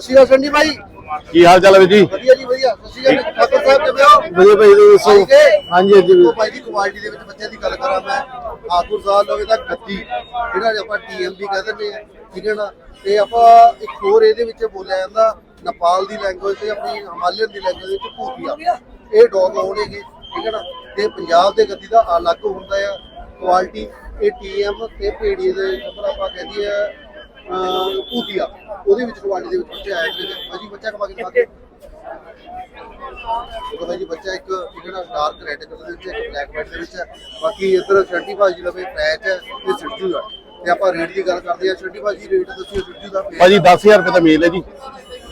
ਸੰਡੀ ਭਾਈ। ਕੀ ਹਾਲ ਚਾਲ ਹੈ ਵੀਰ ਜੀ? ਵਧੀਆ ਜੀ ਵਧੀਆ। ਸਸੀ ਦਾ ਠਾਕੁਰ ਸਾਹਿਬ ਕਿਵੇਂ ਹੋ? ਵਧੀਆ ਭਾਈ ਤੁਸੀਂ ਦੱਸੋ? ਭਾਈ ਕੇ? ਹਾਂਜੀ ਹਾਂਜੀ। ਉਹ ਭਾਈ ਦੀ ਕੁਆਲਿਟੀ ਦੇ ਵਿੱਚ ਬੱਚਿਆਂ ਦੀ ਗੱਲ ਕਰਾਂ ਮੈਂ। ਠਾਕੁਰ ਸਾਹਿਬ ਲਵੇ ਦਾ ਗੱਦੀ ਜਿਹੜਾ ਆਪਾਂ ਟੀਐਮਬੀ ਕਹਿ ਦਿੰਦੇ ਆ ਠੀਕ ਹੈ ਨਾ? ਤੇ ਆਪਾਂ ਇੱਕ ਹੋਰ ਇਹਦੇ ਵਿੱਚ ਬੋਲਿਆ ਜਾਂਦਾ ਨੇਪਾਲ ਦੀ ਲੈਂਗੁਏਜ ਤੇ ਆਪਣੀ ਹਿਮਾਲਯਨ ਦੀ ਲੈਂਗੁਏਜ ਵਿੱਚ ਭੂਤੀਆ। ਇਹ ਡੌਗ ਆਉਣਗੇ ਠੀਕ ਹੈ ਨਾ? ਤੇ ਪੰਜਾਬ ਦੇ ਗੱਦੀ ਦਾ ਅਲੱਗ ਹੁੰਦਾ ਆ ਕੁਆਲਿਟੀ ਇਹ ਟੀਐਮ ਤੇ ਪੀਡੀ ਦੇ ਨੰਬਰ ਆਪਾਂ ਕਹਿੰਦੀ ਆ ਭੂਤੀਆ। ਉਹਦੇ ਵਿੱਚ ਕੁਆਲਿਟੀ ਦੇ ਵਿੱਚ ਬੱਚੇ ਆਏ ਨੇ। ਭਾਜੀ ਬੱਚਾ ਕਮਾ ਕੇ। ਦੇਖੋ ਭਾਈ ਜੀ ਬੱਚਾ ਇੱਕ ਜਿਹੜਾ ਡਾਰਕ ਰੈੱਡ ਕਲਰ ਦੇ ਵਿੱਚ ਇੱਕ ਬਲੈਕ ਵਾਈਟ ਦੇ ਵਿੱਚ ਹੈ। ਬਾਕੀ ਇੱਧਰ ਸ਼ਰਟੀ ਭਾਜੀ ਲਵੇ ਪੈਚ ਹੈ ਤੇ ਸਿੱਟੂ ਹੈ ਤੇ ਆਪਾਂ ਰੇਟ ਦੀ ਗੱਲ ਕਰਦੇ ਆ ਸ਼ਰਟੀ ਭਾਜੀ ਰੇਟ ਦੱਸਿਓ ਸਿੱਟੂ ਦਾ। ਭਾਜੀ 10000 ਰੁਪਏ ਦਾ ਮੇਲ ਹੈ ਜੀ।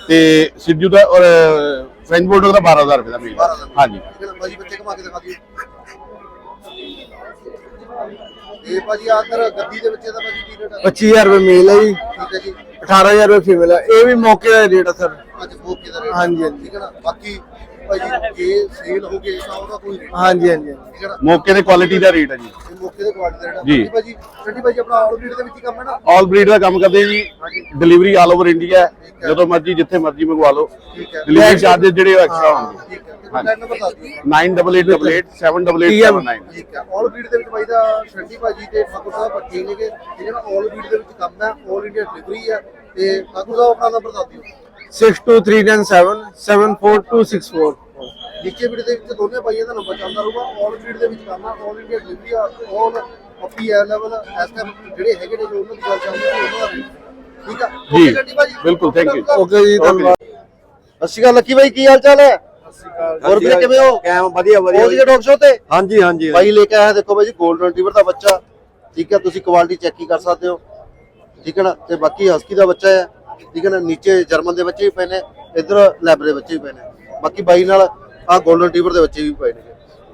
ਤੇ ਸਿੱਜੂ ਦਾ ਔਰ ਫ੍ਰੈਂਚ ਬੋਲਡਰ ਦਾ 12000 ਰੁਪਏ ਦਾ ਮੇਲ ਦਾ। ਹਾਂਜੀ। ਭਾਜੀ ਬੱਚੇ ਕਮਾ ਕੇ ਦਿਖਾ ਦਿਓ। ਇਹ ਭਾਜੀ ਆਦਰ ਗੱਦੀ ਦੇ ਬੱਚੇ ਦਾ ਭਾਜੀ ਕੀ ਰੇਟ ਹੈ 25000 ਰੁਪਏ ਮੇਲ ਹੈ ਜੀ। ਠੀਕ ਹੈ ਜੀ। 18000 ਰੁਪਏ ਫੀਮੇਲ ਹੈ ਇਹ ਵੀ ਮੌਕੇ ਦਾ ਰੇਟ ਹੈ ਸਰ ਅੱਜ ਮੌਕੇ ਦਾ ਰੇਟ ਹਾਂਜੀ, ਹਾਂਜੀ। ਠੀਕ ਹੈ ਨਾ? ਬਾਕੀ ਭਾਜੀ ਜੇ ਸੇਲ ਹੋ ਗਏ ਤਾਂ ਉਹਦਾ ਕੋਈ ਰੇਟ ਹਾਂਜੀ ਹਾਂਜੀ ਠੀਕ ਹੈ ਨਾ? ਮੌਕੇ ਦੇ ਕੁਆਲਿਟੀ ਦਾ ਰੇਟ ਹੈ ਜੀ। ਇਹ ਮੌਕੇ ਦੇ ਕੁਆਲਿਟੀ ਦਾ ਰੇਟ ਜੀ। ਹੈ ਭਾਜੀ ਸ਼ਰਟੀ ਭਾਜੀ ਆਪਣਾ ਆਲ ਦੇ ਵਿੱਚ ਹੀ ਕੰਮ ਹੈ ਨਾ? ਆਲ ਬਰੀਡ ਦਾ ਕੰਮ ਕਰਦੇ ਜੀ। ਹਾਂਜੀ। ਡਿਲੀਵਰੀ ਆਲ ਓਵਰ ਇੰਡੀਆ ਠੀਕ ਹੈ। ਜਦੋਂ ਮਰਜ਼ੀ ਜਿੱਥੇ ਮਰਜ਼ੀ ਮੰਗਵਾ ਲਓ। ਠੀਕ ਹੈ। ਡਿਲੀਵਰੀ ਚਾਰजेस ਜਿਹੜੇ ਉਹ ਐਕਸਟਰਾ ਹੋਣਗੇ। ਠੀਕ ਹੈ। ਤੇ ਕੰਟੈਕਟ ਨੰਬਰ ਦੱਸ ਦਿਓ। 9888878879 ਠੀਕ ਹੈ। ਆਲ ਬੀਡ ਦੇ ਵਿੱਚ ਬਾਈ ਦਾ ਸ਼ੰਡੀ ਭਾਜੀ ਤੇ ਠਾਕੁਰ ਸਾਹਿਬ ਪੱਟੀ ਨੇਗੇ। ਤੇ ਜਿਹੜਾ ਆਲ ਬੀਡ ਦੇ ਵਿੱਚ ਕੰਮ ਹੈ। ਆਲ ਇੰਡੀਆ ਡਿਲੀਵਰੀ ਹੈ। ਤੇ ਠਾਕੁਰ ਸਾਹਿਬ ਆਪਣਾ ਨੰਬਰ ਦੱਸ ਦਿਓ। 62397 74264 ਨੀਚੇ ਬੀਡ ਦੇ ਵਿੱਚ ਦੋਨੇ ਭਾਈਆਂ ਦਾ ਨੰਬਰ ਚੱਲਦਾ ਰਹੂਗਾ। ਆਲ ਬੀਡ ਦੇ ਵਿੱਚ ਕੰਮ ਹੈ ਆਲ ਇੰਡੀਆ ਡਿਲੀਵਰੀ ਆ ਆਲ ਆਪੀ ਐ ਲੈਵਲ ਐਸ ਟਾਈਮ ਜਿਹੜੇ ਹੈਗੇ ਨੇ ਜੋ ਉਹਨਾਂ ਦੀ ਗੱਲ ਚੱਲਦੀ ਹੈ ਉਹਨਾਂ ਦਾ। rate। ਠੀਕ ਹੈ ਜੀ, Okay, ਸ਼ੰਡੀ ਭਾਜੀ। ਬਿਲਕੁਲ, thank you. ਓਕੇ ਜੀ ਧੰਨਵਾਦ। ਸਤਿ ਸ਼੍ਰੀ ਅਕਾਲ ਲੱਕੀ ਭਾਈ ਕੀ ਹਾਲ ਚਾਲ ਹੈ? ਹੋਰ ਵੀਰੇ ਕਿਵੇਂ ਹੋ? ਕੈਮ ਵਧੀਆ ਪਹੁੰਚ ਗਏ ਡੌਗ ਸ਼ੋ ਤੇ? ਹਾਂਜੀ ਹਾਂਜੀ ਬਾਈ ਲੈ ਕੇ ਆਇਆ ਦੇਖੋ ਬਾਈ ਜੀ 골ਡਨ ਰਿਟਰੀਵਰ ਦਾ ਬੱਚਾ। ਠੀਕ ਹੈ ਤੁਸੀਂ ਕੁਆਲਿਟੀ ਚੈੱਕ ਹੀ ਕਰ ਸਕਦੇ ਹੋ। ਠੀਕ ਹੈ ਨਾ? ਤੇ ਬਾਕੀ ਹਸਕੀ ਦਾ ਬੱਚਾ ਹੈ ਠੀਕ ਹੈ ਨਾ? ਨੀਚੇ ਜਰਮਨ ਦੇ ਬੱਚੇ ਵੀ ਪਏ ਨੇ ਇੱਧਰ ਲੈਬਰ ਦੇ ਬੱਚੇ ਵੀ ਪਏ ਨੇ। ਬਾਕੀ ਬਾਈ ਨਾਲ ਆਹ 골ਡਨ ਰਿਟਰੀਵਰ ਦੇ ਬੱਚੇ ਵੀ ਪਏ ਨੇ।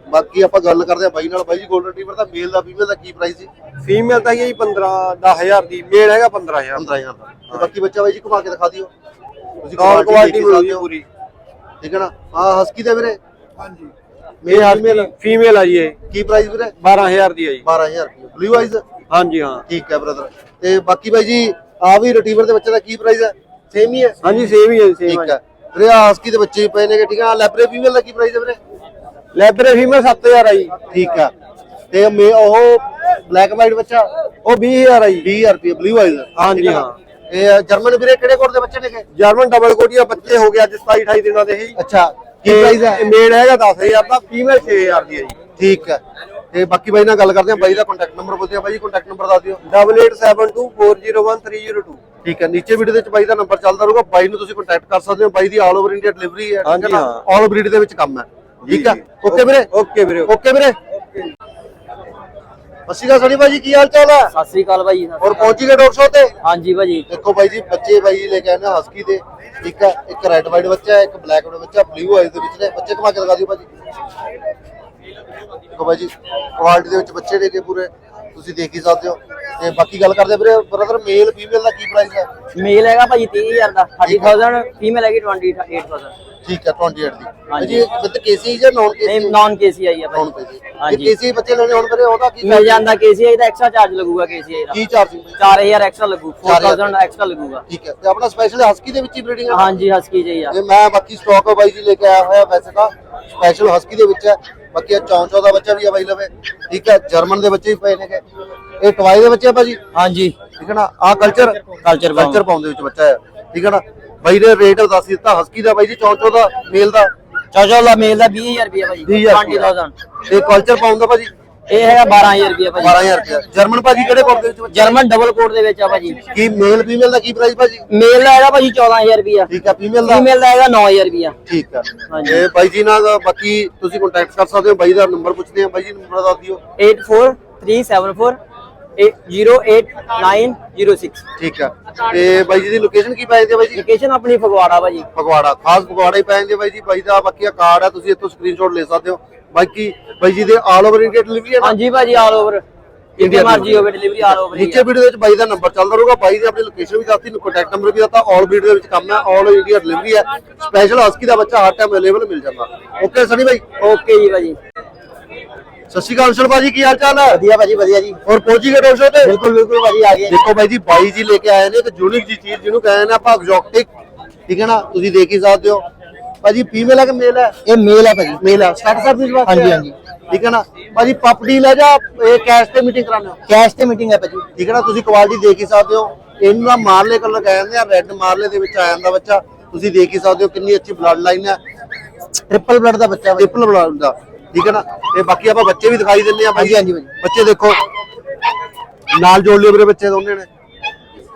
ਬਾਕੀ ਆਪਾਂ ਗੱਲ ਕਰਦੇ ਆ ਬਾਈ ਨਾਲ। ਬਾਈ ਜੀ 골ਡਨ ਰਿਟਰੀਵਰ ਦਾ ਮੇਲ ਦਾ ਫੀਮੇਲ ਦਾ ਕੀ ਪ੍ਰਾਈਸ ਸੀ? ਫੀਮੇਲ ਤਾਂ ਹੈਗੀ ਜੀ 15 10000 ਦੀ। ਮੇਲ ਹੈਗਾ 15000 15000 ਦਾ। ਤੇ ਬਾਕੀ ਬੱਚਾ ਬਾਈ ਜੀ ਘੁਮਾ ਕੇ ਦਿਖਾ ਦਿਓ। ਤੁਸੀਂ ਕੁਆਲਿਟੀ ਮਿਲੂਗੀ। ਪੂਰੀ। ਠੀਕ ਹੈ ਨਾ? ਆਹ ਹਸਕੀ ਦੇ ਵੀਰੇ? ਹਾਂਜੀ। ਮੇਲ ਫੀਮੇਲ ਫੀਮੇਲ ਆ ਜੀ ਇਹ। ਕੀ ਪ੍ਰਾਈਸ ਵੀਰੇ? 12000 ਦੀ ਆ ਜੀ। 12000 ਰੁਪਏ ਬਲੂ ਆਈਜ਼ ਹਾਂਜੀ ਹਾਂ। ਠੀਕ ਹੈ ਬ੍ਰਦਰ ਤੇ ਬਾਕੀ ਬਾਈ ਜੀ ਆ ਵੀ ਰਿਟਰੀਵਰ ਦੇ ਬੱਚੇ ਦਾ ਕੀ ਪ੍ਰਾਈਸ ਹੈ? ਸੇਮ ਹੀ ਹੈ? ਹਾਂਜੀ ਸੇਮ ਹੀ ਹੈ ਸੇਮ ਠੀਕ ਹੈ। ਵੀਰੇ ਆ ਹਸਕੀ ਦੇ ਬੱਚੇ ਪਏ ਨੇਗੇ ਠੀਕ ਹੈ। ਲੈਬਰੇ ਫੀਮੇਲ ਦਾ ਕੀ ਪ੍ਰਾਈਸ ਹੈ ਵੀਰੇ? ਲੈਬਰੇ ਫੀਮੇਲ 7000 ਆ ਜੀ। ਠੀਕ ਹੈ। ਤੇ ਮੇ ਉਹ ਬਲੈਕ ਵਾਈਟ ਬੱਚਾ? ਉਹ 20000 ਆ ਜੀ। 20000 ਰੁਪਏ ਬਲੂ ਆਈਜ਼ ਹਾਂਜੀ, ਹਾਂ। ਇਹ ਜਰਮਨ ਵੀਰੇ ਕਿਹੜੇ ਕੋਡ ਦੇ ਬੱਚੇ ਨੇਗੇ? ਜਰਮਨ ਡਬਲ ਕੋਟੀਆ ਬੱਚੇ ਹੋ ਗਏ ਅੱਜ 27 28 ਦਿਨਾਂ ਦੇ ਹੀ। ਅੱਛਾ ਕੀ ਪ੍ਰਾਈਸ ਹੈ? ਮੇਲ ਹੈਗਾ 10000 ਦਾ ਫੀਮੇਲ 6000 ਦੀ ਆ ਜੀ। ਠੀਕ ਹੈ। ਤੇ ਬਾਕੀ ਬਾਈ ਨਾਲ ਗੱਲ ਕਰਦੇ ਆ ਬਾਈ ਦਾ ਕੰਟੈਕਟ ਨੰਬਰ ਬੋਲਦੇ ਆ ਬਾਈ ਕੰਟੈਕਟ ਨੰਬਰ ਦੱਸ ਦਿਓ। 8872401302 ਠੀਕ ਹੈ ਨੀਚੇ ਵੀਡੀਓ ਦੇ ਵਿੱਚ ਬਾਈ ਦਾ ਨੰਬਰ ਚੱਲਦਾ ਰਹੂਗਾ ਬਾਈ ਨੂੰ ਤੁਸੀਂ ਕੰਟੈਕਟ ਕਰ ਸਕਦੇ ਹੋ ਬਾਈ ਦੀ ਆਲ ਓਵਰ ਇੰਡੀਆ ਡਿਲੀਵਰੀ ਹੈ ਹਾਂਜੀ, ਹਾਂ। ਆਲ ਬਰੀਡ ਦੇ ਵਿੱਚ ਕੰਮ ਹੈ ਠੀਕ ਹੈ? ਓਕੇ ਵੀਰੇ? ਓਕੇ ਵੀਰੇ ਓਕੇ ਵੀਰੇ? ਅਸੀਂ ਦਾ ਸਣੀ ਭਾਜੀ ਕੀ ਹਾਲ ਚਾਲ ਹੈ? ਸਤਿ ਸ੍ਰੀ ਅਕਾਲ ਭਾਜੀ ਔਰ ਪਹੁੰਚੀ ਗਏ ਡਾਕਟਰ ਸਾਹਿਬ ਤੇ? ਹਾਂਜੀ ਭਾਜੀ ਦੇਖੋ ਬਾਈ ਜੀ ਬੱਚੇ ਬਾਈ ਜੀ ਲੈ ਕੇ ਆਏ ਨੇ ਹਸਕੀ ਦੇ ਇੱਕ ਹੈ? ਇੱਕ ਰੈੱਡ ਵਾਈਟ ਬੱਚਾ ਹੈ ਇੱਕ ਬਲੈਕ ਵਾਈਟ ਬੱਚਾ ਬਲੂ ਆਈਜ਼ ਦੇ ਵਿੱਚ ਨੇ। ਬੱਚੇ ਕਮਾ ਕੇ ਲਗਾ ਦਿਓ ਭਾਜੀ ਦੇਖੋ ਬਾਈ ਜੀ ਕੁਆਲਿਟੀ ਦੇ ਵਿੱਚ ਬੱਚੇ ਨੇ ਕਿ ਪੂਰੇ ਤੁਸੀਂ ਦੇਖ ਹੀ ਸਕਦੇ ਹੋ। ਤੇ ਬਾਕੀ ਗੱਲ ਕਰਦੇ ਵੀਰੇ ਬ੍ਰਦਰ ਮੇਲ ਫੀਮੇਲ ਦਾ ਕੀ ਪ੍ਰਾਈਸ ਹੈ? ਮੇਲ ਹੈਗਾ ਭਾਜੀ 30000 ਦਾ 30000 ਫੀਮੇਲ ਹੈਗੀ 28000 ਠੀਕ ਹੈ 28 ਦੀ। ਜੀ ਵਿਦ ਕੇਸੀ ਜਾਂ ਨੌਨ ਕੇਸੀ ਨਹੀਂ ਨਾਨ ਕੇਸੀ ਆਈ ਹੈ ਨੌਨ ਕੇਸੀ ਹਾਂਜੀ। ਕੇਸੀ ਬੱਚੇ ਲੈਣੇ ਹੁਣ ਵੀਰੇ ਉਹਦਾ ਕੀ ਮਿਲ ਜਾਂਦਾ ਕੇਸੀ ਆਈ ਦਾ ਐਕਸਟਰਾ ਚਾਰਜ ਲੱਗੂਗਾ ਕੇਸੀ ਦਾ। ਕੀ ਚਾਰਜ 4000 ਐਕਸਟਰਾ ਲੱਗੂ 4000 4000 ਐਕਸਟਰਾ ਲੱਗੂਗਾ। ਠੀਕ ਹੈ। ਤੇ ਆਪਣਾ ਸਪੈਸ਼ਲ ਹਸਕੀ ਦੇ ਵਿੱਚ ਹੀ ਬਰੀਡਿੰਗ ਹੈ? ਹਾਂਜੀ ਹਸਕੀ ਜੀ ਆ। ਮੈਂ ਬਾਕੀ ਸਟਾਕ ਬਾਈ ਜੀ ਲੈ ਕੇ ਆਇਆ ਹੋਇਆ ਵੈਸੇ ਤਾਂ ਸਪੈਸ਼ਲ ਹਸਕੀ ਦੇ ਵਿੱਚ ਹੈ। ਬਾਕੀ ਇਹ ਚੌਂ ਚੌਂ ਦਾ ਬੱਚਾ ਵੀ ਅਵੇਲੇਬਲ ਹੈ ਠੀਕ ਹੈ ਜਰਮਨ ਦੇ ਬੱਚੇ ਵੀ ਪਏ ਨੇਗੇ। ਇਹ ਟਵਾਈ ਦੇ ਬੱਚੇ ਆ ਭਾਜੀ? ਹਾਂਜੀ। ਠੀਕ ਹੈ ਨਾ ਆ ਕਲਚਰ pound। ਕਲਚਰ ਪਾਉਣ ਦੇ ਵਿੱਚ ਬੱਚਾ ਹੈ ਠੀਕ ਹੈ ਨਾ ਬਾਈ ਨੇ ਰੇਟ ਦੱਸ ਦਿੱਤਾ ਹਸਕੀ ਦਾ ਬਾਈ ਜੀ ਚੌਂ ਚੌਂ ਦਾ ਮੇਲ ਦਾ। ਚਾਚਾ ਦਾ ਮੇਲ ਦਾ 20000 ਰੁਪਏ ਭਾਜੀ 20000 20000 ਤੇ ਕਲਚਰ ਪਾਉਣ ਦਾ ਭਾਜੀ? ਇਹ ਹੈਗਾ 12000 ਰੁਪਏ ਭਾਜੀ। 12000 ਰੁਪਏ ਜਰਮਨ ਭਾਜੀ ਕਿਹੜੇ ਕੋਡ ਦੇ ਵਿੱਚ ਬੱਚਾ? ਜਰਮਨ ਡਬਲ ਕੋਡ ਦੇ ਵਿੱਚ ਆ ਭਾਜੀ। ਕੀ ਮੇਲ ਫੀਮੇਲ ਦਾ ਕੀ ਪ੍ਰਾਈਸ ਭਾਜੀ? ਮੇਲ ਦਾ ਹੈਗਾ ਭਾਜੀ 14000 ਰੁਪਏ ਠੀਕ ਹੈ ਫੀਮੇਲ ਦਾ? ਫੀਮੇਲ ਦਾ ਹੈਗਾ 9000 ਰੁਪਏ ਠੀਕ ਹੈ ਹਾਂਜੀ। ਇਹ ਬਾਈ ਜੀ ਨਾਲ ਬਾਕੀ ਤੁਸੀਂ ਕੰਟੈਕਟ ਕਰ ਸਕਦੇ ਹੋ। ਬਾਈ ਦਾ ਨੰਬਰ ਪੁੱਛਦੇ ਆ। ਬਾਈ ਜੀ ਨੰਬਰ ਦੱਸ ਦਿਓ। 84374 08906 ਠੀਕ ਹੈ ਤੇ ਬਾਈ ਜੀ ਦੀ ਲੋਕੇਸ਼ਨ ਕੀ ਪੈ ਜਾਂਦੀ ਹੈ ਬਾਈ ਜੀ? ਲੋਕੇਸ਼ਨ ਆਪਣੀ ਫਗਵਾੜਾ ਭਾਜੀ। ਫਗਵਾੜਾ। ਖਾਸ ਫਗਵਾੜਾ ਹੀ ਪੈ ਜਾਂਦੀ ਹੈ ਬਾਈ ਜੀ। ਬਾਈ ਦਾ ਬਾਕੀ ਆ ਕਾਰਡ ਹੈ ਤੁਸੀਂ ਇੱਥੋਂ ਸਕਰੀਨਸ਼ਾਟ ਲੈ ਸਕਦੇ ਹੋ। ਬਾਕੀ ਬਾਈ ਜੀ ਦੇ ਆਲ ਓਵਰ ਇੰਡੀਆ ਡਿਲੀਵਰੀ ਹੈ ਨਾ? ਹਾਂਜੀ ਭਾਜੀ ਆਲ ਓਵਰ ਜਿੱਥੇ ਮਰਜ਼ੀ ਹੋਵੇ ਡਿਲੀਵਰੀ ਆਲ ਓਵਰ ਨੀਚੇ ਵੀਡੀਓ ਦੇ ਵਿੱਚ ਬਾਈ ਦਾ ਨੰਬਰ ਚੱਲਦਾ ਰਹੂਗਾ ਬਾਈ ਨੇ ਆਪਣੀ ਲੋਕੇਸ਼ਨ ਵੀ ਦੱਸਤੀ ਕੰਟੈਕਟ ਨੰਬਰ ਵੀ ਦਿੱਤਾ ਆਲ ਬਰੀਡ ਦੇ ਵਿੱਚ ਕੰਮ ਹੈ ਆਲ ਇੰਡੀਆ ਡਿਲੀਵਰੀ ਹੈ। ਸਪੈਸ਼ਲ ਹਸਕੀ ਦਾ ਬੱਚਾ ਹਰ ਟਾਈਮ ਅਵੇਲੇਬਲ ਮਿਲ ਜਾਂਦਾ। ਓਕੇ ਸਨੀ ਬਾਈ? ਓਕੇ ਜੀ ਭਾਜੀ। ਸਤਿ ਸ਼੍ਰੀ ਅਕਾਲ ਅੰਸ਼ਲ ਭਾਜੀ ਕੀ ਹਾਲ ਚਾਲ ਹੈ? ਵਧੀਆ ਭਾਜੀ ਵਧੀਆ ਜੀ। ਔਰ ਪਹੁੰਚੀ ਗਏ ਡੋਸ਼ੋ ਤੇ? ਬਿਲਕੁਲ ਬਿਲਕੁਲ ਭਾਜੀ ਆ ਗਏ। ਦੇਖੋ ਬਾਈ ਜੀ ਬਾਈ ਜੀ ਲੈ ਕੇ ਆਏ ਨੇ ਇੱਕ ਯੂਨਿਕ ਜੀ ਚੀਜ਼ ਜਿਹਨੂੰ ਕਹਿੰਦੇ ਨੇ ਆਪਾਂ ਐਗਜ਼ੋਟਿਕ ਠੀਕ ਹੈ ਨਾ? ਤੁਸੀਂ ਦੇਖ ਹੀ ਸਕਦੇ ਹੋ। ਭਾਜੀ ਫੀਮੇਲ ਹੈ ਕਿ ਮੇਲ ਹੈ? ਇਹ ਮੇਲ ਹੈ ਭਾਜੀ। ਮੇਲ। ਹੈ ਸਟਾਰਟ ਸਰਵਿਸ ਵਾਸਤੇ ਹਾਂਜੀ? ਹਾਂਜੀ। ਠੀਕ ਹੈ ਨਾ? ਭਾਜੀ ਪੱਪ ਡੀਲ ਹੈ ਜਾਂ ਇਹ ਕੈਸ਼ ਤੇ ਮੀਟਿੰਗ ਕਰਾਉਂਦੇ ਹੋ। ਕੈਸ਼ ਤੇ ਮੀਟਿੰਗ ਹੈ ਭਾਜੀ। ਠੀਕ ਹੈ ਨਾ? ਤੁਸੀਂ ਕੁਆਲਿਟੀ ਦੇਖ ਹੀ ਸਕਦੇ ਹੋ। ਇਹਨੂੰ ਦਾ ਮਾਰਲੇ ਕਲਰ ਕਹਿ ਜਾਂਦੇ ਆ ਰੈੱਡ ਮਾਰਲੇ ਦੇ ਵਿੱਚ ਆ ਜਾਂਦਾ ਬੱਚਾ। ਤੁਸੀਂ ਦੇਖ ਹੀ ਸਕਦੇ ਹੋ ਕਿੰਨੀ ਅੱਛੀ ਬਲੱਡ ਲਾਈਨ ਹੈ। ਟ੍ਰਿਪਲ ਬਲੱਡ ਦਾ ਬੱਚਾ ਭਾਜੀ। ਟ੍ਰਿਪਲ ਬਲੱਡ ਦਾ। ਠੀਕ ਹੈ ਨਾ? ਤੇ ਬਾਕੀ ਆਪਾਂ ਬੱਚੇ ਵੀ ਦਿਖਾਈ ਦਿੰਦੇ ਆ ਹਾਂਜੀ, ਹਾਂਜੀ, ਭਾਜੀ। ਬੱਚੇ ਦੇਖੋ। ਨਾਲ ਜੋੜ ਲਿਓ ਮੇਰੇ ਬੱਚੇ ਦੋਨੇ ਨੇ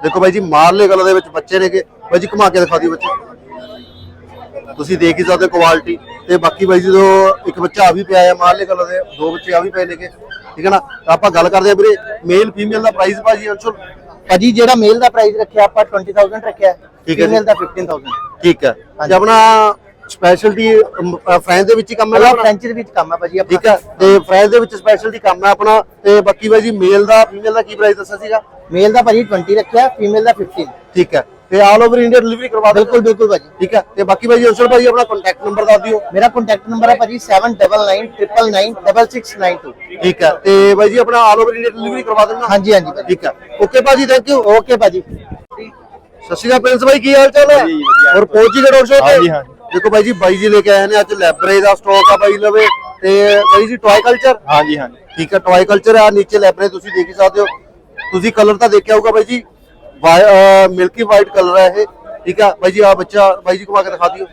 ਦੇਖੋ ਬਾਈ ਜੀ ਮਾਰਲੇ ਕਲਰ ਦੇ ਵਿੱਚ ਬੱਚੇ ਨੇਗੇ ਬਾਈ ਜੀ ਘੁਮਾ ਕੇ ਦਿਖਾ ਦਿਓ ਬੱਚੇ। ਤੁਸੀਂ ਦੇਖ ਹੀ ਸਕਦੇ ਕੁਆਲਿਟੀ ਤੇ ਬਾਕੀ ਬਾਈ ਜੀ ਜੋ ਇੱਕ ਬੱਚਾ ਆ ਵੀ ਪਿਆ ਹੈ ਮਾਰਲੇ ਕਲਰ ਦੇ ਦੋ ਬੱਚੇ ਆ ਵੀ ਪਏ ਨੇਗੇ। ਠੀਕ ਹੈ ਨਾ? ਆਪਾਂ ਗੱਲ ਕਰਦੇ ਆ ਵੀਰੇ ਮੇਲ ਫੀਮੇਲ ਦਾ ਪ੍ਰਾਈਸ ਭਾਜੀ ਅੰਸ਼ੁਲ? ਭਾਜੀ ਜਿਹੜਾ ਮੇਲ ਦਾ ਪ੍ਰਾਈਸ ਰੱਖਿਆ ਆਪਾਂ 20000 ਰੱਖਿਆ ਠੀਕ ਹੈ ਜੀ। ਫੀਮੇਲ ਦਾ 15000 ਠੀਕ ਹੈ। ਤੇ ਆਪਣਾ ਸਪੈਸ਼ਲਟੀ ਫਰੈਂਚ ਦੇ ਵਿੱਚ ਹੀ ਕੰਮ ਹੈ? ਫ੍ਰੈਂਚ ਦੇ ਵਿੱਚ ਕੰਮ ਹੈ ਭਾਜੀ ਆਪਣਾ ਠੀਕ ਹੈ। ਤੇ ਫਰੈਂਚ ਦੇ ਵਿੱਚ ਸਪੈਸ਼ਲਟੀ ਕੰਮ ਹੈ ਆਪਣਾ। ਤੇ ਬਾਕੀ ਬਾਈ ਜੀ ਮੇਲ ਦਾ ਫੀਮੇਲ ਦਾ ਕੀ ਪ੍ਰਾਈਸ ਦੱਸਿਆ ਸੀਗਾ? ਮੇਲ ਦਾ ਭਾਜੀ 20 ਰੱਖਿਆ ਫੀਮੇਲ ਦਾ 15 ਠੀਕ ਹੈ। ਤੇ ਆਲ ਓਵਰ ਇੰਡੀਆ ਡਿਲੀਵਰੀ ਕਰਵਾ ਦਿਓ। ਬਿਲਕੁਲ ਬਿਲਕੁਲ ਭਾਜੀ। ਠੀਕ ਹੈ? ਤੇ ਬਾਕੀ ਬਾਈ ਜੀ ਅੰਸ਼ੁਲ ਭਾਈ ਆਪਣਾ ਕੰਟੈਕਟ ਨੰਬਰ ਦੱਸ ਦਿਓ। ਮੇਰਾ ਕੰਟੈਕਟ ਨੰਬਰ ਹੈ ਭਾਜੀ 7999996692 ਠੀਕ ਹੈ? ਤੇ ਜੀ ਆਪਣਾ ਆਲ ਓਵਰ ਇੰਡੀਆ ਡਿਲੀਵਰੀ ਕਰਵਾ ਦੇਣਾ ਹਾਂਜੀ ਹਾਂਜੀ ਭਾਜੀ। ਠੀਕ ਹੈ? ਓਕੇ ਭਾਜੀ ਥੈਂਕ ਯੂ ਓਕੇ ਭਾਜੀ। ਸਤਿ ਸ਼੍ਰੀ ਅਕਾਲ ਪ੍ਰਿੰਸ ਭਾਈ ਕੀ ਹਾਲ ਚਾਲ ਹੈ? ਹੋਰ ਪਹੁੰਚੀ ਗਏ ਡਾਕਟਰ ਹਾਂਜੀ, ਹਾਂਜੀ। ਦੇਖੋ ਬਾਈ ਜੀ ਬਾਈ ਜੀ ਲੈ ਕੇ ਆਏ ਨੇ ਅੱਜ ਲੈਬਰੇ ਦਾ ਸਟਾਕ ਆ ਬਾਈ ਲਵੇ। ਤੇ ਬਾਈ ਜੀ ਟੌਏ ਕਲਚਰ ਹਾਂਜੀ ਹਾਂਜੀ। ਠੀਕ ਹੈ ਟੌਏ ਕਲਚਰ ਆ ਨੀਚੇ ਲੈਬਰੇ ਤੁਸੀਂ ਦੇਖ ਹੀ ਸਕਦੇ ਹੋ। ਤੁਸੀਂ ਕਲਰ ਤਾਂ ਦੇਖਿਆ ਹੋਊਗਾ ਬਾਈ ਜੀ। ਮਿਲਕੀ ਵਾਈਟ ਕਲਰ ਹੈ ਇਹ। ਠੀਕ ਹੈ ਬਾਈ ਜੀ ਆ ਬੱਚਾ ਬਾਈ ਜੀ ਘੁਮਾ ਕੇ ਦਿਖਾ ਦਿਓ।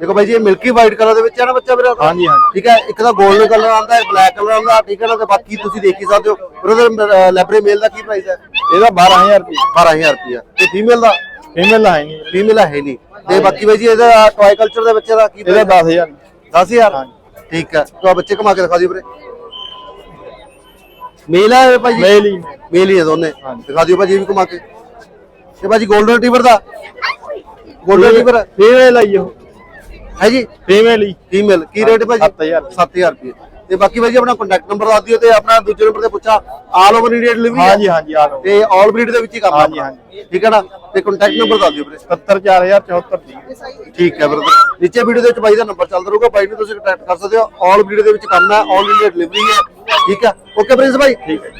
ਦੇਖੋ ਬਾਈ ਜੀ ਇਹ ਮਿਲਕੀ ਵਾਈਟ ਕਲਰ ਦੇ ਵਿੱਚ ਹੈ ਨਾ ਬੱਚਾ ਮੇਰਾ? ਹਾਂਜੀ, ਹਾਂਜੀ। ਠੀਕ ਹੈ? ਇੱਕ ਤਾਂ 골ਡਨ ਕਲਰ ਆਉਂਦਾ ਹੈ ਬਲੈਕ ਕਲਰ ਆਉਂਦਾ ਠੀਕ ਹੈ ਨਾ? ਤੇ ਬਾਕੀ ਤੁਸੀਂ ਦੇਖ ਹੀ ਸਕਦੇ ਹੋ। ਬ੍ਰਦਰ ਲੈਬਰੇ ਮੇਲ ਦਾ ਕੀ ਪ੍ਰਾਈਸ ਹੈ? ਇਹਦਾ 12000 ਰੁਪਏ 12000 ਰੁਪਇਆ ਤੇ ਫੀਮੇਲ ਦਾ? ਫੀਮੇਲ ਲਾਏਗੇ ਫੀਮੇਲ ਹੈ ਨਹੀਂ। ਤੇ ਬਾਕੀ ਬਾਈ ਜੀ ਇਹਦਾ ਟੌਏ ਕਲਚਰ ਦੇ ਬੱਚੇ ਦਾ ਕੀ ਇਹਦਾ price ਹੈ? 10000 10000 ਠੀਕ ਹੈ। ਤਾਂ ਬੱਚੇ ਕਮਾ ਕੇ ਦਿਖਾ ਦਿਓ ਵੀਰੇ। ਮੇਲ ਹੈ ਭਾਜੀ? ਮੇਲ ਹੀ। ਮੇਲ ਹੀ ਹੈ ਦੋਨੇ। ਦਿਖਾ ਦਿਓ ਭਾਜੀ ਇਹ ਵੀ ਕਮਾ ਕੇ। ਤੇ ਭਾਜੀ 골ਡਨ ਰਿਟਰੀਵਰ ਦਾ 골ਡਨ ਰਿਟਰੀਵਰ ਫੀਮੇਲ ਆਈਓ ਹੈ ਜੀ? ਫੀਮੇਲ ਹੀ ਫੀਮੇਲ। ਕੀ ਰੇਟ ਭਾਜੀ? 7000 7000 ਰੁਪਏ। ਤੇ ਬਾਕੀ ਭਾਜੀ ਆਪਣਾ ਕੰਟੈਕਟ ਨੰਬਰ ਦੱਸ ਦਿਓ ਤੇ ਆਪਣਾ ਦੂਜੇ ਨੰਬਰ ਤੇ ਪੁੱਛਾ ਆਲ ਓਵਰ ਇੰਡੀਆ ਡਿਲੀਵਰੀ ਹਾਂਜੀ ਹਾਂਜੀ ਆ ਲਓ ਤੇ ਆਲ ਬਰੀਡ ਦੇ ਵਿੱਚ ਹੀ ਕੰਮ ਹਾਂਜੀ, ਆਪਣਾ। ਠੀਕ ਹੈ ਨਾ? ਤੇ ਕੰਟੈਕਟ ਨੰਬਰ ਦੱਸ ਦਿਓ ਵੀਰੇ। 74074 ਜੀ। ਠੀਕ ਹੈ ਬ੍ਰਦਰ ਨੀਚੇ ਵੀਡੀਓ ਦੇ ਵਿੱਚ ਬਾਈ ਦਾ ਨੰਬਰ ਚੱਲਦਾ ਰਹੂਗਾ। ਬਾਈ ਨੂੰ ਤੁਸੀਂ ਕੰਟੈਕਟ ਕਰ ਸਕਦੇ ਹੋ। ਆਲ ਵੀਡੀਓ ਦੇ ਵਿੱਚ ਕੰਮ ਹੈ ਆਲ ਇੰਡੀਆ ਡਿਲੀਵਰੀ ਹੈ। ਠੀਕ ਹੈ? ਓਕੇ ਪ੍ਰਿੰਸ ਭਾਈ ਠੀਕ ਹੈ।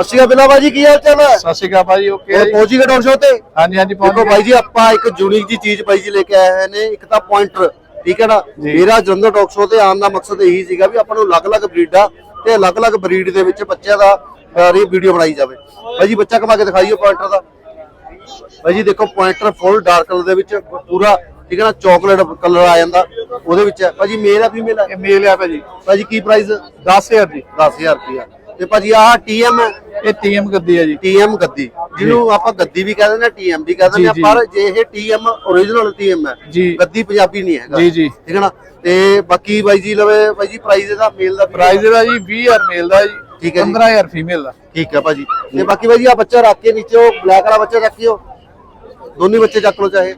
ਅੱਛੀ ਬਿਲਾ ਬਾਜੀ ਕੀ ਹਾਲ ਚਾਲ ਹੈ? ਸਤਿ ਸ਼੍ਰੀ ਅਕਾਲ ਭਾਜੀ ਓਕੇ ਹੋਰ ਪਹੁੰਚੀ ਗਏ ਡਾਕਟਰ ਸ਼ੋ ਤੇ? ਹਾਂਜੀ ਹਾਂਜੀ ਪਹੁੰਚ ਬਾਈ ਜੀ ਆਪਾਂ ਇੱਕ ਯੂਨੀਕ ਜੀ ਚੀਜ਼ ਬਾਈ ਜੀ ਲੈ ਕੇ ਆਏ ਨੇ ਇੱਕ ਤਾਂ ਪੁਆਇੰਟਰ ਠੀਕ ਹੈ ਨਾ। ਮੇਰਾ ਜਲੰਧਰ ਡਾਕ ਸ਼ੋ ਤੇ ਆਉਣ ਦਾ ਮਕਸਦ ਇਹੀ ਸੀਗਾ ਵੀ ਆਪਾਂ ਨੂੰ ਅਲੱਗ-ਅਲੱਗ ਬਰੀਡਾਂ ਤੇ ਅਲੱਗ-ਅਲੱਗ ਬਰੀਡ ਦੇ ਵਿੱਚ ਬੱਚਿਆਂ ਦਾ ਸਾਰੀ ਵੀਡੀਓ ਬਣਾਈ ਜਾਵੇ। ਜੀ ਬੱਚਾ ਕਮਾ ਕੇ ਦਿਖਾਈਓ ਪੁਆਇੰਟਰ ਦਾ। ਜੀ ਦੇਖੋ ਪੁਆਇੰਟਰ ਫੁੱਲ ਡਾਰਕ ਕਲਰ ਦੇ ਵਿੱਚ ਪੂਰਾ ਠੀਕ ਹੈ ਨਾ? ਚਾਕਲੇਟ ਕਲਰ ਆ ਜਾਂਦਾ ਉਹਦੇ ਵਿੱਚ। ਭਾਜੀ ਮੇਲ ਆ ਫੀਮੇਲ ਆ? ਇਹ ਮੇਲ ਆ ਭਾਜੀ। ਭਾਜੀ ਕੀ ਪ੍ਰਾਈਸ 10000 ਜੀ 10000 ਰੁਪਇਆ ਤੇ ਭਾਜੀ ਆਹ ਟੀਐਮ ਇਹ ਟੀਐਮ ਗੱਦੀ ਆ ਜੀ। ਟੀਐਮ ਗੱਦੀ। ਜਿਹਨੂੰ ਆਪਾਂ ਗੱਦੀ ਵੀ ਕਹਿੰਦੇ ਨੇ ਟੀਐਮ ਵੀ ਕਹਿੰਦੇ ਨੇ। ਪਰ ਜੇ ਇਹ ਟੀਐਮ origignal ਟੀਐਮ ਹੈ। ਗੱਦੀ ਪੰਜਾਬੀ ਨਹੀਂ ਹੈਗਾ। ਜੀ, ਜੀ। ਠੀਕ ਹੈ ਨਾ? ਤੇ ਬਾਕੀ ਬਾਈ ਜੀ ਲਵੇ ਬਾਈ ਜੀ ਪ੍ਰਾਈਸ ਇਹਦਾ ਮੇਲ ਦਾ ਪ੍ਰਾਈਸ ਇਹਦਾ ਜੀ 20000 ਮੇਲ ਦਾ ਜੀ ਠੀਕ ਹੈ ਜੀ। 15000 ਫੀਮੇਲ ਦਾ। ਠੀਕ ਹੈ ਭਾਜੀ। ਤੇ ਬਾਕੀ ਬਾਈ ਜੀ ਆ ਬੱਚਾ ਰੱਖ ਕੇ ਨੀਚੇ ਉਹ ਬਲੈਕ ਵਾਲਾ ਬੱਚਾ ਚੱਕਿਓ ਦੋਨੇ ਬੱਚੇ ਚੱਕ ਲਓ ਚਾਹੇ।